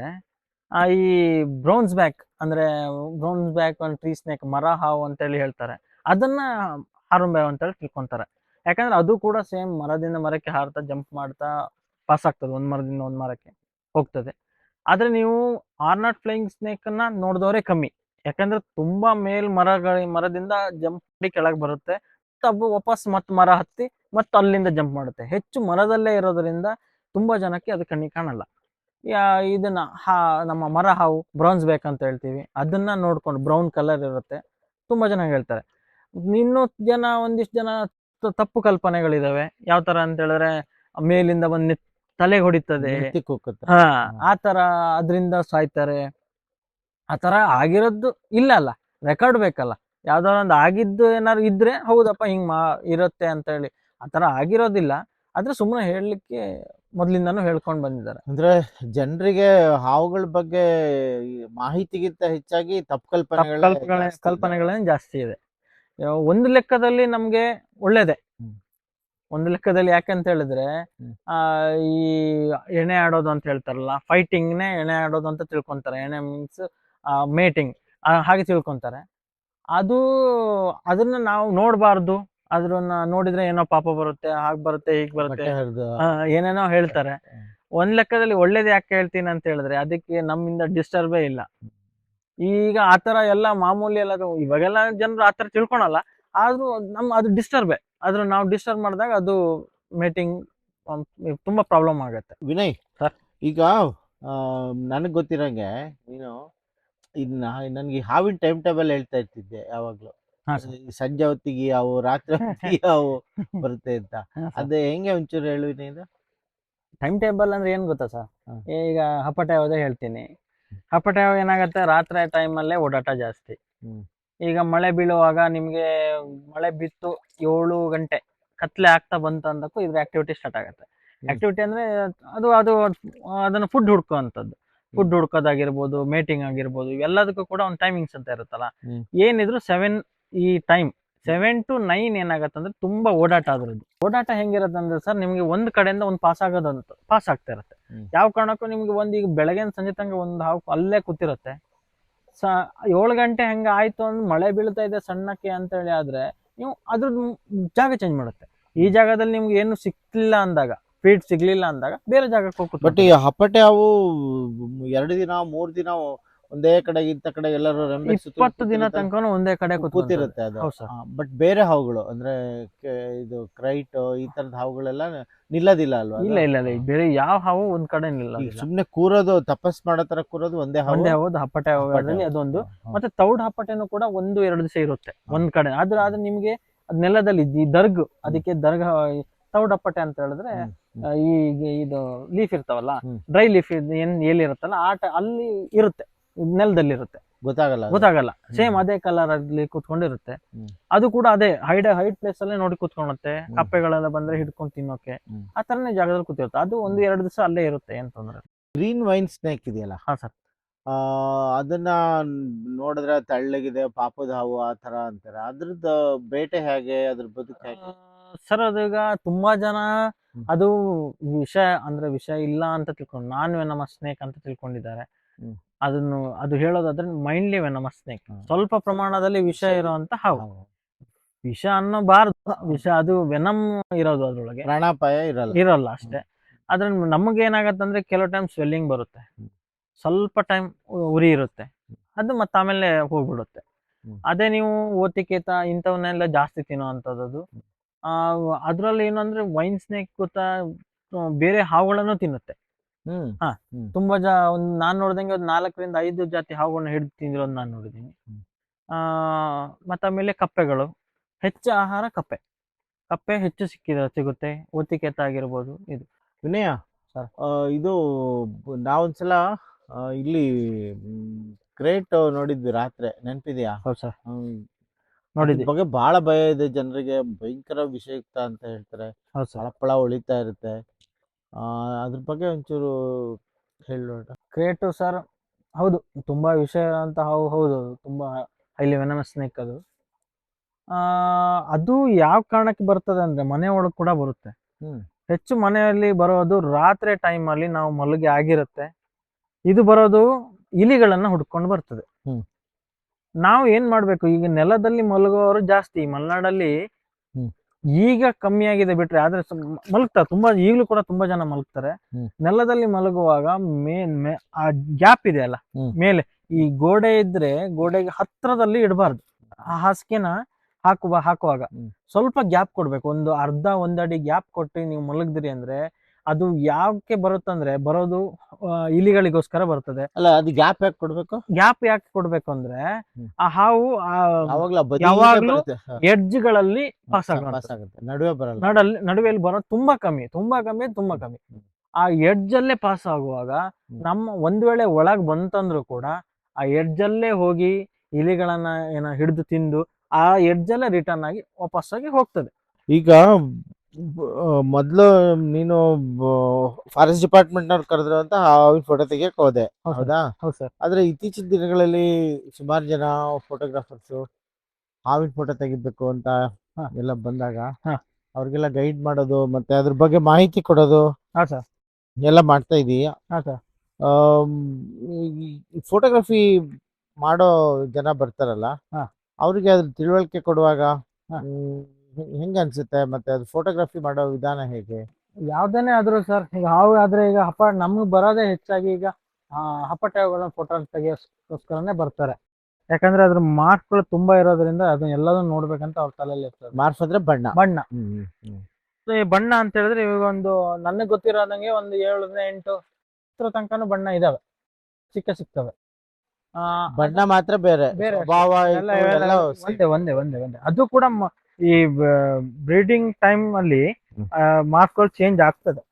[SPEAKER 3] ಆ ಈ ಬ್ರೌನ್ಸ್ ಬ್ಯಾಕ್ ಅಂದ್ರೆ ಬ್ರೌನ್ಸ್ ಬ್ಯಾಕ್ ಒಂದು ಟ್ರೀ ಸ್ನೇಕ್ ಮರ, ಹಾವು ಅಂತ ಹೇಳಿ ಹೇಳ್ತಾರೆ. ಅದನ್ನ ಹಾರುಂಬೆ ಬ್ಯಾವ್ ಅಂತ ಹೇಳಿ ತಿಳ್ಕೊಂತಾರೆ. ಯಾಕಂದ್ರೆ ಅದು ಕೂಡ ಸೇಮ್ ಮರದಿಂದ ಮರಕ್ಕೆ ಹಾರ್ತಾ ಜಂಪ್ ಮಾಡ್ತಾ ಪಾಸ್ ಆಗ್ತದೆ. ಒಂದ್ ಮರದಿಂದ ಒಂದ್ ಮರಕ್ಕೆ ಹೋಗ್ತದೆ. ಆದ್ರೆ ನೀವು ಆರ್ ನಾಟ್ ಫ್ಲೈಯಿಂಗ್ ಸ್ನೇಕ್ ಅನ್ನ ನೋಡಿದವರೇ ಕಮ್ಮಿ. ಯಾಕಂದ್ರೆ ತುಂಬಾ ಮೇಲ್ ಮರಗಳ, ಮರದಿಂದ ಜಂಪ್ ಮಾಡಿ ಕೆಳಗೆ ಬರುತ್ತೆ. ತಬ್ಬು ವಾಪಸ್ ಮತ್ ಮರ ಹತ್ತಿ ಮತ್ತೆ ಅಲ್ಲಿಂದ ಜಂಪ್ ಮಾಡುತ್ತೆ. ಹೆಚ್ಚು ಮರದಲ್ಲೇ ಇರೋದ್ರಿಂದ ತುಂಬಾ ಜನಕ್ಕೆ ಅದು ಕಣ್ಣಿ ಕಾಣಲ್ಲ. ಇದನ್ನ ಹಾ ನಮ್ಮ ಮರ ಹಾವು ಬ್ರೌನ್ಸ್ ಬೇಕಂತ ಹೇಳ್ತೀವಿ. ಅದನ್ನ ನೋಡ್ಕೊಂಡು ಬ್ರೌನ್ ಕಲರ್ ಇರುತ್ತೆ. ತುಂಬಾ ಜನ ಹೇಳ್ತಾರೆ. ಇನ್ನು ಜನ ಒಂದಿಷ್ಟು ಜನ ತಪ್ಪು ಕಲ್ಪನೆಗಳಿದಾವೆ. ಯಾವ ತರ ಅಂತ ಹೇಳಿದ್ರೆ ಮೇಲಿಂದ ಬಂದ್ ತಲೆಗೆ ಹೊಡಿತದೆ. ಹಾ ಆ ತರ ಅದರಿಂದ ಸಾಯ್ತಾರೆ. ಆ ತರ ಆಗಿರೋದು ಇಲ್ಲ ಅಲ್ಲ. ರೆಕಾರ್ಡ್ ಬೇಕಲ್ಲ. ಯಾವ್ದಾರ ಒಂದು ಆಗಿದ್ದು ಏನಾದ್ರು ಇದ್ರೆ ಹೌದಪ್ಪ ಹಿಂಗ್ ಮಾ ಇರುತ್ತೆ ಅಂತ ಹೇಳಿ. ಆ ತರ ಆಗಿರೋದಿಲ್ಲ. ಆದ್ರೆ ಸುಮ್ಮನೆ ಹೇಳಲಿಕ್ಕೆ ಮೊದ್ಲಿಂದಾನು ಹೇಳ್ಕೊಂಡು ಬಂದಿದ್ದಾರೆ.
[SPEAKER 2] ಅಂದ್ರೆ ಜನರಿಗೆ ಹಾವುಗಳ ಬಗ್ಗೆ ಮಾಹಿತಿಗಿಂತ ಹೆಚ್ಚಾಗಿ ತಪ್ಪು
[SPEAKER 3] ಕಲ್ಪನೆ
[SPEAKER 2] ಜಾಸ್ತಿ ಇದೆ.
[SPEAKER 3] ಕಲ್ಪನೆಗಳೇ ಜಾಸ್ತಿ ಇದೆ. ಒಂದು ಲೆಕ್ಕದಲ್ಲಿ ನಮ್ಗೆ ಒಳ್ಳೇದೆ. ಒಂದು ಲೆಕ್ಕದಲ್ಲಿ ಯಾಕಂತ ಹೇಳಿದ್ರೆ ಆ ಈ ಎಣೆ ಆಡೋದು ಅಂತ ಹೇಳ್ತಾರಲ್ಲ ಫೈಟಿಂಗ್ನೇ ಎಣೆ ಆಡೋದು ಅಂತ ತಿಳ್ಕೊಂತಾರೆ. ಎಣೆ ಮೀನ್ಸ್ ಮೇಟಿಂಗ್ ಹಾಗೆ ತಿಳ್ಕೊಂತಾರೆ. ಅದು ಅದನ್ನ ನಾವು ನೋಡಬಾರ್ದು. ಅದನ್ನ ನೋಡಿದ್ರೆ ಏನೋ ಪಾಪ ಬರುತ್ತೆ ಹಾಗ್ ಬರುತ್ತೆ ಹೀಗ್ ಬರುತ್ತೆ. ಏನೇನೋ ಹೇಳ್ತಾರೆ. ಒಂದ್ ಲೆಕ್ಕದಲ್ಲಿ ಒಳ್ಳೇದ್ ಯಾಕೆ ಹೇಳ್ತೀನಿ ಅಂತ ಹೇಳಿದ್ರೆ ಅದಕ್ಕೆ ನಮ್ಮಿಂದ ಡಿಸ್ಟರ್ಬೇ ಇಲ್ಲ. ಈಗ ಆತರ ಎಲ್ಲ ಮಾಮೂಲಿ ಎಲ್ಲ ಇವಾಗೆಲ್ಲ ಜನರು ಆತರ ತಿಳ್ಕೊಳಲ್ಲ. ಆದ್ರೂ ನಮ್ ಅದು ಡಿಸ್ಟರ್ಬೇ ಆದ್ರೂ ನಾವು ಡಿಸ್ಟರ್ಬ್ ಮಾಡಿದಾಗ ಅದು ಮೀಟಿಂಗ್ ತುಂಬಾ ಪ್ರಾಬ್ಲಮ್ ಆಗುತ್ತೆ.
[SPEAKER 2] ವಿನಯ್
[SPEAKER 3] ಸರ್.
[SPEAKER 2] ಈಗ ನನಗೆ ಗೊತ್ತಿರಂಗೆ ನೀನು ಇದನ್ನ ನನ್ಗೆ ಹಾವಿನ ಟೈಮ್ ಟೇಬಲ್ ಹೇಳ್ತಾ ಇರ್ತಿದ್ದೆ ಯಾವಾಗ್ಲೂ.
[SPEAKER 3] ಹಾ
[SPEAKER 2] ಸಂಜೆ ಹೊತ್ತಿಗೆ ಅವು ರಾತ್ರಿ ಹೊತ್ತಿಗೆ ಅವು ಬರುತ್ತೆ ಅಂತ. ಅದೇ ಹೆಂಗೆ ಒಂಚೂರು ಹೇಳು
[SPEAKER 3] ಟೈಮ್ ಟೇಬಲ್ ಅಂದ್ರೆ ಏನ್ ಗೊತ್ತಾ ಸರ್? ಈಗ ಹಪ್ಪಟೆ ಯಾವುದೇ ಹೇಳ್ತೀನಿ. ಹಪ್ಪಟೆ ಯಾವಾಗ ಏನಾಗುತ್ತೆ? ರಾತ್ರಿ ಟೈಮಲ್ಲೇ ಓಡಾಟ ಜಾಸ್ತಿ. ಈಗ ಮಳೆ ಬೀಳುವಾಗ ನಿಮ್ಗೆ ಮಳೆ ಬಿತ್ತು ಏಳು ಗಂಟೆ ಕತ್ಲೆ ಆಗ್ತಾ ಬಂತು ಅಂದಕ್ಕೂ ಇದ್ರ ಆಕ್ಟಿವಿಟಿ ಸ್ಟಾರ್ಟ್ ಆಗುತ್ತೆ. ಆಕ್ಟಿವಿಟಿ ಅಂದ್ರೆ ಅದು ಅದು ಅದನ್ನ ಫುಡ್ ಹುಡ್ಕೋಂಥದ್ದು ಫುಡ್ ಹುಡ್ಕೋದಾಗಿರ್ಬೋದು ಮೇಟಿಂಗ್ ಆಗಿರ್ಬೋದು ಇವೆಲ್ಲದಕ್ಕೂ ಕೂಡ ಒಂದು ಟೈಮಿಂಗ್ಸ್ ಅಂತ ಇರುತ್ತಲ್ಲ. ಏನಿದ್ರು ಸೆವೆನ್ ಈ ಟೈಮ್ ಸೆವೆನ್ ಟು ನೈನ್ ಏನಾಗತ್ತೆ ಅಂದ್ರೆ ತುಂಬಾ ಓಡಾಟ ಅದ್ರದ್ದು ಓಡಾಟ ಹೆಂಗಿರತ್ತಂದ್ರೆ ಸರ್ ನಿಮ್ಗೆ ಒಂದ್ ಕಡೆಯಿಂದ ಒಂದು ಪಾಸ್ ಆಗೋದಂತ ಪಾಸ್ ಆಗ್ತಾ ಇರತ್ತೆ. ಯಾವ ಕಾರಣಕ್ಕೂ ನಿಮ್ಗೆ ಒಂದ್ ಈಗ ಬೆಳಗ್ಗೆ ಸಂಜೆ ತನಕ ಒಂದು ಹಾವು ಅಲ್ಲೇ ಕೂತಿರುತ್ತೆ. ಸ ಏಳು ಗಂಟೆ ಹಂಗ ಆಯ್ತು ಅಂದ್ರೆ ಮಳೆ ಬೀಳ್ತಾ ಇದೆ ಸಣ್ಣಕ್ಕೆ ಅಂತ ಹೇಳಿ ಆದ್ರೆ ನೀವು ಅದ್ರದ್ದು ಜಾಗ ಚೇಂಜ್ ಮಾಡುತ್ತೆ. ಈ ಜಾಗದಲ್ಲಿ ನಿಮ್ಗೆ ಏನು ಸಿಕ್ಲಿಲ್ಲ ಅಂದಾಗ ಫೀಡ್ ಸಿಗ್ಲಿಲ್ಲ ಅಂದಾಗ ಬೇರೆ ಜಾಗಕ್ಕೆ ಹೋಗ್ಬಿಟ್ಟು
[SPEAKER 2] ಬಟ್ ಈ ಹಪ್ಪಟೆ ಅವು ಎರಡು ದಿನ ಮೂರು ದಿನ ಒಂದೇ ಕಡೆ ಇತ್ತ ಕಡೆ ಎಲ್ಲರೂ ರೆಂಬೆ
[SPEAKER 3] ಇಪ್ಪತ್ತು ದಿನ. ತನಕ ಒಂದೇ ಕಡೆ
[SPEAKER 2] ಕೂತಿರುತ್ತೆ ಅದು.
[SPEAKER 3] ಹೌದು ಸರ್.
[SPEAKER 2] ಬಟ್ ಬೇರೆ ಹಾವುಗಳು ಅಂದ್ರೆ ಕೆ- ಇದು ಕ್ರೈಟ್ ಈ ತರದ ಹಾವುಗಳೆಲ್ಲ ನಿಲ್ಲದಿಲ್ಲ ಅಲ್ವಾ
[SPEAKER 3] ಇಲ್ಲ ಇಲ್ಲ ಇಲ್ಲ. ಬೇರೆ ಯಾವ ಹಾವು ಒಂದ್ ಕಡೆ ನಿಲ್ಲ
[SPEAKER 2] ಸುಮ್ನೆ ಕೂರೋದು ತಪಸ್ ಮಾಡೋ ತರ ಕೂರೋದು ಒಂದೇ ಹಾವು?
[SPEAKER 3] ಒಂದೇ ಹಾವು ಹಪ್ಪಟೆ
[SPEAKER 2] ಹಪ್ಪಟೆ.
[SPEAKER 3] ಅದೊಂದು. ಮತ್ತೆ ತೌಡ್ ಹಪ್ಪಟೆನೂ ಕೂಡ ಒಂದು ಎರಡು ದಿವಸ ಇರುತ್ತೆ ಒಂದ್ ಕಡೆ. ಆದ್ರೆ ಆದ್ರೆ ನಿಮ್ಗೆ ಅದ್ ನೆಲದಲ್ಲಿ ಈ ದರ್ಗ್ ಅದಕ್ಕೆ ದರ್ಗ ತೌಡ್ ಹಪ್ಪಟೆ ಅಂತ ಹೇಳಿದ್ರೆ
[SPEAKER 2] ಹ್ಮ್, ಹ್ಮ್.
[SPEAKER 3] ಆ, ಈ ಈ- ಇದು ಲೀಫ್ ಇರ್ತಾವಲ್ಲ
[SPEAKER 2] ಹ್ಮ್.
[SPEAKER 3] ಡ್ರೈ ಲೀಫ್ ಏನ್ ಎಲ್ಲಿರುತ್ತಲ್ಲ ಆ ಟ- ಅಲ್ಲಿ ಇರುತ್ತೆ. ನೆಲದಲ್ಲಿರುತ್ತೆ
[SPEAKER 2] ಗೊತ್ತಾಗಲ್ಲ.
[SPEAKER 3] ಗೊತ್ತಾಗಲ್ಲ ಸೇಮ್. ಅದೇ ಕಲರ್ ಅಲ್ಲಿ ಕುತ್ಕೊಂಡಿರುತ್ತೆ
[SPEAKER 2] ಹ್ಮ್.
[SPEAKER 3] ಅದು ಕೂಡ ಅದೇ ಹೈಡ್ ಹೈಟ್ ಪ್ಲೇಸ್ ಅಲ್ಲೇ ನೋಡಿ
[SPEAKER 2] ಕುತ್ಕೊಳತ್ತೆ.
[SPEAKER 3] ಕಪ್ಪೆಗಳೆಲ್ಲ ಬಂದ್ರೆ ಹಿಡ್ಕೊಂಡು ತಿನ್ನೋಕೆ
[SPEAKER 2] ಹ್ಮ್.
[SPEAKER 3] ಆ ತರನೇ ಜಾಗದಲ್ಲಿ ಕೂತಿರುತ್ತೆ ಅದು ಒಂದು ಎರಡು ದಿವಸ ಅಲ್ಲೇ ಇರುತ್ತೆ ಏನ್ ತೊಂದ್ರೆ ಇಲ್ಲ.
[SPEAKER 2] ಗ್ರೀನ್ ವೈನ್ ಸ್ನೇಕ್ ಇದೆಯಲ್ಲ
[SPEAKER 3] ಹಾ ಸರ್
[SPEAKER 2] ಆ, ಅದನ್ನ ನೋಡಿದ್ರೆ ತಳ್ಳಗಿದೆ ಪಾಪದ ಹಾವು ಆ ತರ ಅಂತಾರೆ ಅದ್ರದ್ದು ಬೇಟೆ ಹೇಗೆ ಅದ್ರ ಬದುಕು ಹೇಗೆ
[SPEAKER 3] ಸರ್ ಅದೀಗ ತುಂಬಾ ಜನ. ಅದು ವಿಷ ಅಂದ್ರೆ ವಿಷ ಇಲ್ಲ ಅಂತ ತಿಳ್ಕೊಂಡು ನಾನ್ ನಮ್ಮ ಸ್ನೇಕ್ ಅಂತ ತಿಳ್ಕೊಂಡಿದ್ದಾರೆ
[SPEAKER 2] ಹ್ಮ್.
[SPEAKER 3] ಅದನ್ನು ಅದು ಹೇಳೋದಾದ್ರೆ ಮೈಂಡ್ಲಿ ವೆನಮ ಸ್ನೇಕ್. ಸ್ವಲ್ಪ ಪ್ರಮಾಣದಲ್ಲಿ ವಿಷ ಇರುವಂತ ಹಾವು. ವಿಷ ಅನ್ನಬಾರ್ದು. ವಿಷ ಅದು ವೆನಮ್ ಇರೋದು ಅದ್ರೊಳಗೆ.
[SPEAKER 2] ಪ್ರಾಣಾಪಾಯ ಇರಲ್ಲ.
[SPEAKER 3] ಇರಲ್ಲ ಅಷ್ಟೇ. ಆದ್ರೆ ನಮಗೆ ಏನಾಗತ್ತಂದ್ರೆ ಕೆಲವು ಟೈಮ್ ಸ್ವೆಲ್ಲಿಂಗ್ ಬರುತ್ತೆ. ಸ್ವಲ್ಪ ಟೈಮ್ ಉರಿ ಇರುತ್ತೆ. ಅದು ಮತ್ತೆ ಆಮೇಲೆ ಹೋಗ್ಬಿಡುತ್ತೆ. ಅದೇ ನೀವು ಓತಿಕೇತ ಇಂಥವನ್ನೆಲ್ಲ ಜಾಸ್ತಿ ತಿನ್ನೋ ಅಂತದ್ದು ಅದ್ರಲ್ಲಿ ಏನಂದ್ರೆ ವೈನ್ ಸ್ನೇಕ್ ಗೊತ್ತಾ ಬೇರೆ ಹಾವುಗಳನ್ನು ತಿನ್ನುತ್ತೆ. ಹಾ. ತುಂಬಾ ಜ ಒಂದು ನಾನ್ ನೋಡ್ದಂಗೆ ಒಂದು ನಾಲ್ಕರಿಂದ ಐದು ಜಾತಿ ಹಾವುಗಳನ್ನ ಹಿಡಿದು ತಿಂದಿರೋದು ನಾನು ನೋಡಿದ್ದೀನಿ. ಆ ಮತ್ತೆ ಆಮೇಲೆ ಕಪ್ಪೆಗಳು. ಹೆಚ್ಚು ಆಹಾರ ಕಪ್ಪೆ. ಕಪ್ಪೆ ಹೆಚ್ಚು ಸಿಕ್ಕಿದ ಸಿಗುತ್ತೆ. ಒತ್ತಿಕೆತ ಆಗಿರ್ಬೋದು ಇದು.
[SPEAKER 2] ವಿನಯ
[SPEAKER 3] ಸರ್.
[SPEAKER 2] ಇದು ನಾವೊಂದ್ಸಲ ಇಲ್ಲಿ ಗ್ರೇಟ್ ನೋಡಿದ್ವಿ ರಾತ್ರಿ. ನೆನಪಿದೆಯಾ?
[SPEAKER 3] ಹೌದು ಸರ್. ನೋಡಿದ್ವಿ.
[SPEAKER 2] ಬಗ್ಗೆ ಬಹಳ ಭಯ ಇದೆ ಜನರಿಗೆ. ಭಯಂಕರ ವಿಷಯುಕ್ತ ಅಂತ ಹೇಳ್ತಾರೆ. ಸಳಪಳ ಉಳಿತಾ ಇರುತ್ತೆ. ಅದ್ರ ಬಗ್ಗೆ ಒಂಚೂರು ಹೇಳೋಣ
[SPEAKER 3] ಕ್ರಿಯೇಟಿವ್ ಸರ್ ಹೌದು ತುಂಬ ವಿಷಯ ಅಂತ ಹಾವು ಹೌದು ತುಂಬಾ ಹೈಲಿ ವೆನಮಸ್ ಸ್ನೇಕ್ ಅದು ಆ ಅದು ಯಾವ ಕಾರಣಕ್ಕೆ ಬರ್ತದೆ ಅಂದ್ರೆ ಮನೆ ಒಳಗೆ ಕೂಡ ಬರುತ್ತೆ
[SPEAKER 2] ಹ್ಮ್.
[SPEAKER 3] ಹೆಚ್ಚು ಮನೆಯಲ್ಲಿ ಬರೋದು ರಾತ್ರಿ ಟೈಮಲ್ಲಿ ಅಲ್ಲಿ ನಾವು ಮಲಗಿ ಆಗಿರುತ್ತೆ ಇದು ಬರೋದು ಇಲಿಗಳನ್ನು ಹುಡ್ಕೊಂಡು ಬರ್ತದೆ
[SPEAKER 2] ಹ್ಮ್.
[SPEAKER 3] ನಾವು ಏನ್ ಮಾಡಬೇಕು ಈಗ ನೆಲದಲ್ಲಿ ಮಲಗುವವರು ಜಾಸ್ತಿ ಮಲೆನಾಡಲ್ಲಿ. ಈಗ ಕಮ್ಮಿ ಆಗಿದೆ ಬಿಟ್ರೆ ಆದ್ರೆ ಮಲಗ್ತಾರೆ ತುಂಬಾ ಈಗಲೂ ಕೂಡ ತುಂಬಾ ಜನ ಮಲಗ್ತಾರೆ. ನೆಲದಲ್ಲಿ ಮಲಗುವಾಗ ಮೇನ್ ಮೇ ಆ ಗ್ಯಾಪ್ ಇದೆ ಅಲ್ಲ. ಮೇಲೆ. ಈ ಗೋಡೆ ಇದ್ರೆ ಗೋಡೆಗೆ ಹತ್ರದಲ್ಲಿ ಇಡಬಾರ್ದು. ಆ ಹಾಸಿಗೆನ ಹಾಕುವ ಹಾಕುವಾಗ ಸ್ವಲ್ಪ ಗ್ಯಾಪ್ ಕೊಡ್ಬೇಕು. ಒಂದು ಅರ್ಧ ಒಂದಡಿ ಗ್ಯಾಪ್ ಕೊಟ್ಟು ನೀವು ಮಲಗಿದ್ರಿ ಅಂದ್ರೆ ಅದು ಯಾಕೆ ಬರುತ್ತಂದ್ರೆ ಬರೋದು ಇಲಿಗಳಿಗೋಸ್ಕರ ಬರ್ತದೆ.
[SPEAKER 2] ಅಲ್ಲ ಅದು ಗ್ಯಾಪ್ ಯಾಕೆ ಕೊಡ್ಬೇಕು?
[SPEAKER 3] ಗ್ಯಾಪ್ ಯಾಕೆ ಕೊಡ್ಬೇಕು ಅಂದ್ರೆ ಆ ಹಾವು ಯಾವಾಗ್ಲೂ ಎಡ್ಜ್ಗಳಲ್ಲಿ ಪಾಸ್ ಆಗುತ್ತೆ
[SPEAKER 2] ನಡುವೆ ಬರಲ್ಲ.
[SPEAKER 3] ನಡುವೆ ನಡುವೆಯಲ್ಲಿ ಬರೋದು ತುಂಬಾ ಕಮ್ಮಿ ತುಂಬಾ ಕಮ್ಮಿ ತುಂಬಾ ಕಮ್ಮಿ. ಆ ಎಡ್ಜ್ ಅಲ್ಲೇ ಪಾಸ್ ಆಗುವಾಗ ನಮ್ಮ ಒಂದ್ ವೇಳೆ ಒಳಗ್ ಬಂತಂದ್ರು ಕೂಡ ಆ ಎಡ್ಜ್ ಅಲ್ಲೇ ಹೋಗಿ ಇಲಿಗಳನ್ನ ಏನ ಹಿಡಿದು ತಿಂದು ಆ ಎಡ್ಜ್ ಅಲ್ಲೇ ರಿಟರ್ನ್ ಆಗಿ ವಾಪಸ್ ಆಗಿ ಹೋಗ್ತದೆ.
[SPEAKER 2] ಈಗ ಮೊದ್ಲು ನೀನು ಫಾರೆಸ್ಟ್ ಡಿಪಾರ್ಟ್ಮೆಂಟ್ ನವ್ರು ಕರೆದ್ರು ಅಂತ ಹಾವಿನ ಫೋಟೋ ತೆಗಿಯಕ್ ಹೋದೆ
[SPEAKER 3] ಹೌದಾ
[SPEAKER 2] ಹೌದು?
[SPEAKER 3] ಸರ್.
[SPEAKER 2] ಆದ್ರೆ ಇತ್ತೀಚಿನ ದಿನಗಳಲ್ಲಿ ಸುಮಾರು ಜನ ಫೋಟೋಗ್ರಾಫರ್ಸ್ ಹಾವಿನ ಫೋಟೋ ತೆಗಿಬೇಕು ಅಂತ. ಎಲ್ಲ ಬಂದಾಗ. ಅವ್ರಿಗೆಲ್ಲ ಗೈಡ್ ಮಾಡೋದು ಮತ್ತೆ ಅದ್ರ ಬಗ್ಗೆ ಮಾಹಿತಿ ಕೊಡೋದು
[SPEAKER 3] ಹಾಂ ಸರ್.
[SPEAKER 2] ಎಲ್ಲ ಮಾಡ್ತಾ ಇದೀಯ.
[SPEAKER 3] ಹಾ ಸರ್.
[SPEAKER 2] ಫೋಟೋಗ್ರಫಿ ಮಾಡೋ ಜನ ಬರ್ತಾರಲ್ಲ ಅವರಿಗೆ ಅದ್ರ ತಿಳುವಳಿಕೆ ಕೊಡುವಾಗ ಹೆಂಗ್ ಅನ್ಸುತ್ತೆ ಮತ್ತೆ ಅದು ಫೋಟೋಗ್ರಫಿ ಮಾಡೋ ವಿಧಾನ ಹೇಗೆ?
[SPEAKER 3] ಯಾವ್ದೇನೆ ಆದ್ರೂ ಸರ್ ಈಗ ಹಾವು ಆದ್ರೆ ಈಗ ಹಪ್ಪ ನಮ್ಗೆ ಬರೋದೇ ಹೆಚ್ಚಾಗಿ ಈಗ ಆ, ಹಪ್ಪಟೆಗಳನ್ನ ಫೋಟೋ ತೆಗಿಯೋಸ್ಕರನೇ ಬರ್ತಾರೆ. ಯಾಕಂದ್ರೆ ಅದ್ರ ಮಾರ್ಕ್ಗಳು ತುಂಬಾ ಇರೋದ್ರಿಂದ ಅದನ್ನ ಎಲ್ಲದನ್ನ ನೋಡ್ಬೇಕಂತ ಅವ್ರ ತಲೆಯಲ್ಲಿ ಇರ್ತದೆ.
[SPEAKER 2] ಮಾರ್ಕ್ಸ್ ಅಂದ್ರೆ ಬಣ್ಣ.
[SPEAKER 3] ಬಣ್ಣ. So, ಈ ಬಣ್ಣ ಅಂತ ಹೇಳಿದ್ರೆ ಇವಾಗ ಒಂದು ನನಗೆ ಗೊತ್ತಿರೋದಂಗೆ ಒಂದು ಏಳರಿಂದ ಎಂಟು ಹತ್ರ ತನಕನೂ ಬಣ್ಣ ಇದಾವೆ. ಸಿಕ್ಕ ಸಿಗ್ತವೆ
[SPEAKER 2] ಬಣ್ಣ ಮಾತ್ರ ಬೇರೆ.
[SPEAKER 3] ಬೇರೆ. ಒಂದೇ ಒಂದೇ ಒಂದೇ ಒಂದೇ. ಅದು ಕೂಡ ಈ ಬ್ರೀಡಿಂಗ್ ಟೈಮ್ ಅಲ್ಲಿ
[SPEAKER 2] ಮಾರ್ಕ್
[SPEAKER 3] ಮಾರ್ಕ್ಗಳು ಚೇಂಜ್ ಆಗ್ತದೆ.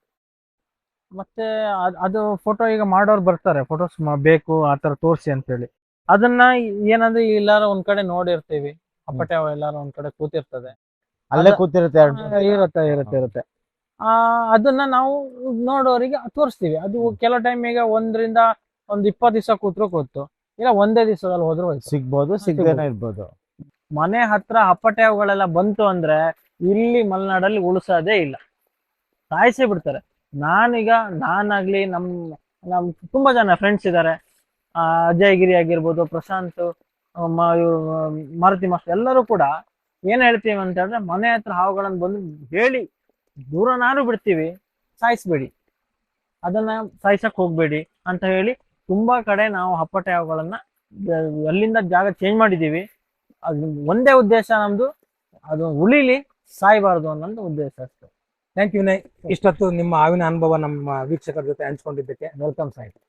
[SPEAKER 3] ಮತ್ತೆ ಅದ್- ಅದು ಫೋಟೋ ಈಗ ಮಾಡೋರು ಬರ್ತಾರೆ. ಫೋಟೋಸ್ ಬೇಕು ಆ ತರ ತೋರಿಸಿ ಅಂತೇಳಿ. ಅದನ್ನ ಏನಂದ್ರೆ ಎಲ್ಲಾರು ಒಂದ್ ಕಡೆ ನೋಡಿರ್ತೀವಿ. ಅಪ್ಪಟೆ ಎಲ್ಲಾರು ಒಂದ್ ಕಡೆ ಕೂತಿರ್ತದೆ.
[SPEAKER 2] ಅಲ್ಲೇ ಕೂತಿರುತ್ತೆ
[SPEAKER 3] ಇರುತ್ತೆ ಇರುತ್ತೆ ಇರುತ್ತೆ. ಆ ಅದನ್ನ ನಾವು ನೋಡೋರಿಗೆ ತೋರಿಸ್ತೀವಿ. ಅದು ಕೆಲವು ಟೈಮ್ ಈಗ ಒಂದರಿಂದ ಒಂದ್ ಇಪ್ಪತ್ತು ದಿವಸ ಕೂತ್ರು ಕೂತು ಇಲ್ಲ ಒಂದೇ ದಿವಸದಲ್ಲಿ ಹೋದ್ರು ಸಿಗ್ಬಹುದು
[SPEAKER 2] ಸಿಗ್ಬೋದು. ಸಿಗ್ದೇನೆ ಇರ್ಬೋದು.
[SPEAKER 3] ಮನೆ ಹತ್ರ ಹಪ್ಪಟೆ ಅವುಗಳೆಲ್ಲ ಬಂತು ಅಂದ್ರೆ ಇಲ್ಲಿ ಮಲೆನಾಡಲ್ಲಿ ಉಳಿಸೋದೇ ಇಲ್ಲ. ಸಾಯಿಸೇ ಬಿಡ್ತಾರೆ. ನಾನೀಗ, ನಾನಾಗ್ಲಿ ನಮ್ ನಮ್ ತುಂಬಾ ಜನ ಫ್ರೆಂಡ್ಸ್ ಇದ್ದಾರೆ ಅಜಯ್ ಗಿರಿ ಆಗಿರ್ಬೋದು, ಪ್ರಶಾಂತ್ ಮಾರುತಿ ಮಾಸ್ಟರ್ ಎಲ್ಲರೂ ಕೂಡ ಏನ್ ಹೇಳ್ತೀವಿ ಅಂತ ಹೇಳಿದ್ರೆ ಮನೆ ಹತ್ರ ಹಾವುಗಳನ್ನ ಬಂದು ಹೇಳಿ ದೂರನಾರು ಬಿಡ್ತೀವಿ, ಸಾಯಿಸ್ಬೇಡಿ. ಅದನ್ನ ಸಾಯಿಸಕ್ ಹೋಗ್ಬೇಡಿ ಅಂತ ಹೇಳಿ ತುಂಬಾ ಕಡೆ ನಾವು ಹಪ್ಪಟೆ ಹಾವುಗಳನ್ನ ಅಲ್ಲಿಂದ ಜಾಗ ಚೇಂಜ್ ಮಾಡಿದೀವಿ ಅದು ಒಂದೇ ಉದ್ದೇಶ ನಮ್ದು, ಅದು ಉಳಿಲಿ ಸಾಯಬಾರ್ದು ಅನ್ನೋದು ಉದ್ದೇಶ ಅಷ್ಟೇ.
[SPEAKER 1] ಥ್ಯಾಂಕ್ ಯು ವಿನಯ್ ಇಷ್ಟೊತ್ತು ನಿಮ್ಮ ಹಾವಿನ ಅನುಭವ ನಮ್ಮ ವೀಕ್ಷಕರ ಜೊತೆ ಹಂಚ್ಕೊಂಡಿದ್ದಕ್ಕೆ
[SPEAKER 3] ವೆಲ್ಕಮ್ ಸಾಯ್ತು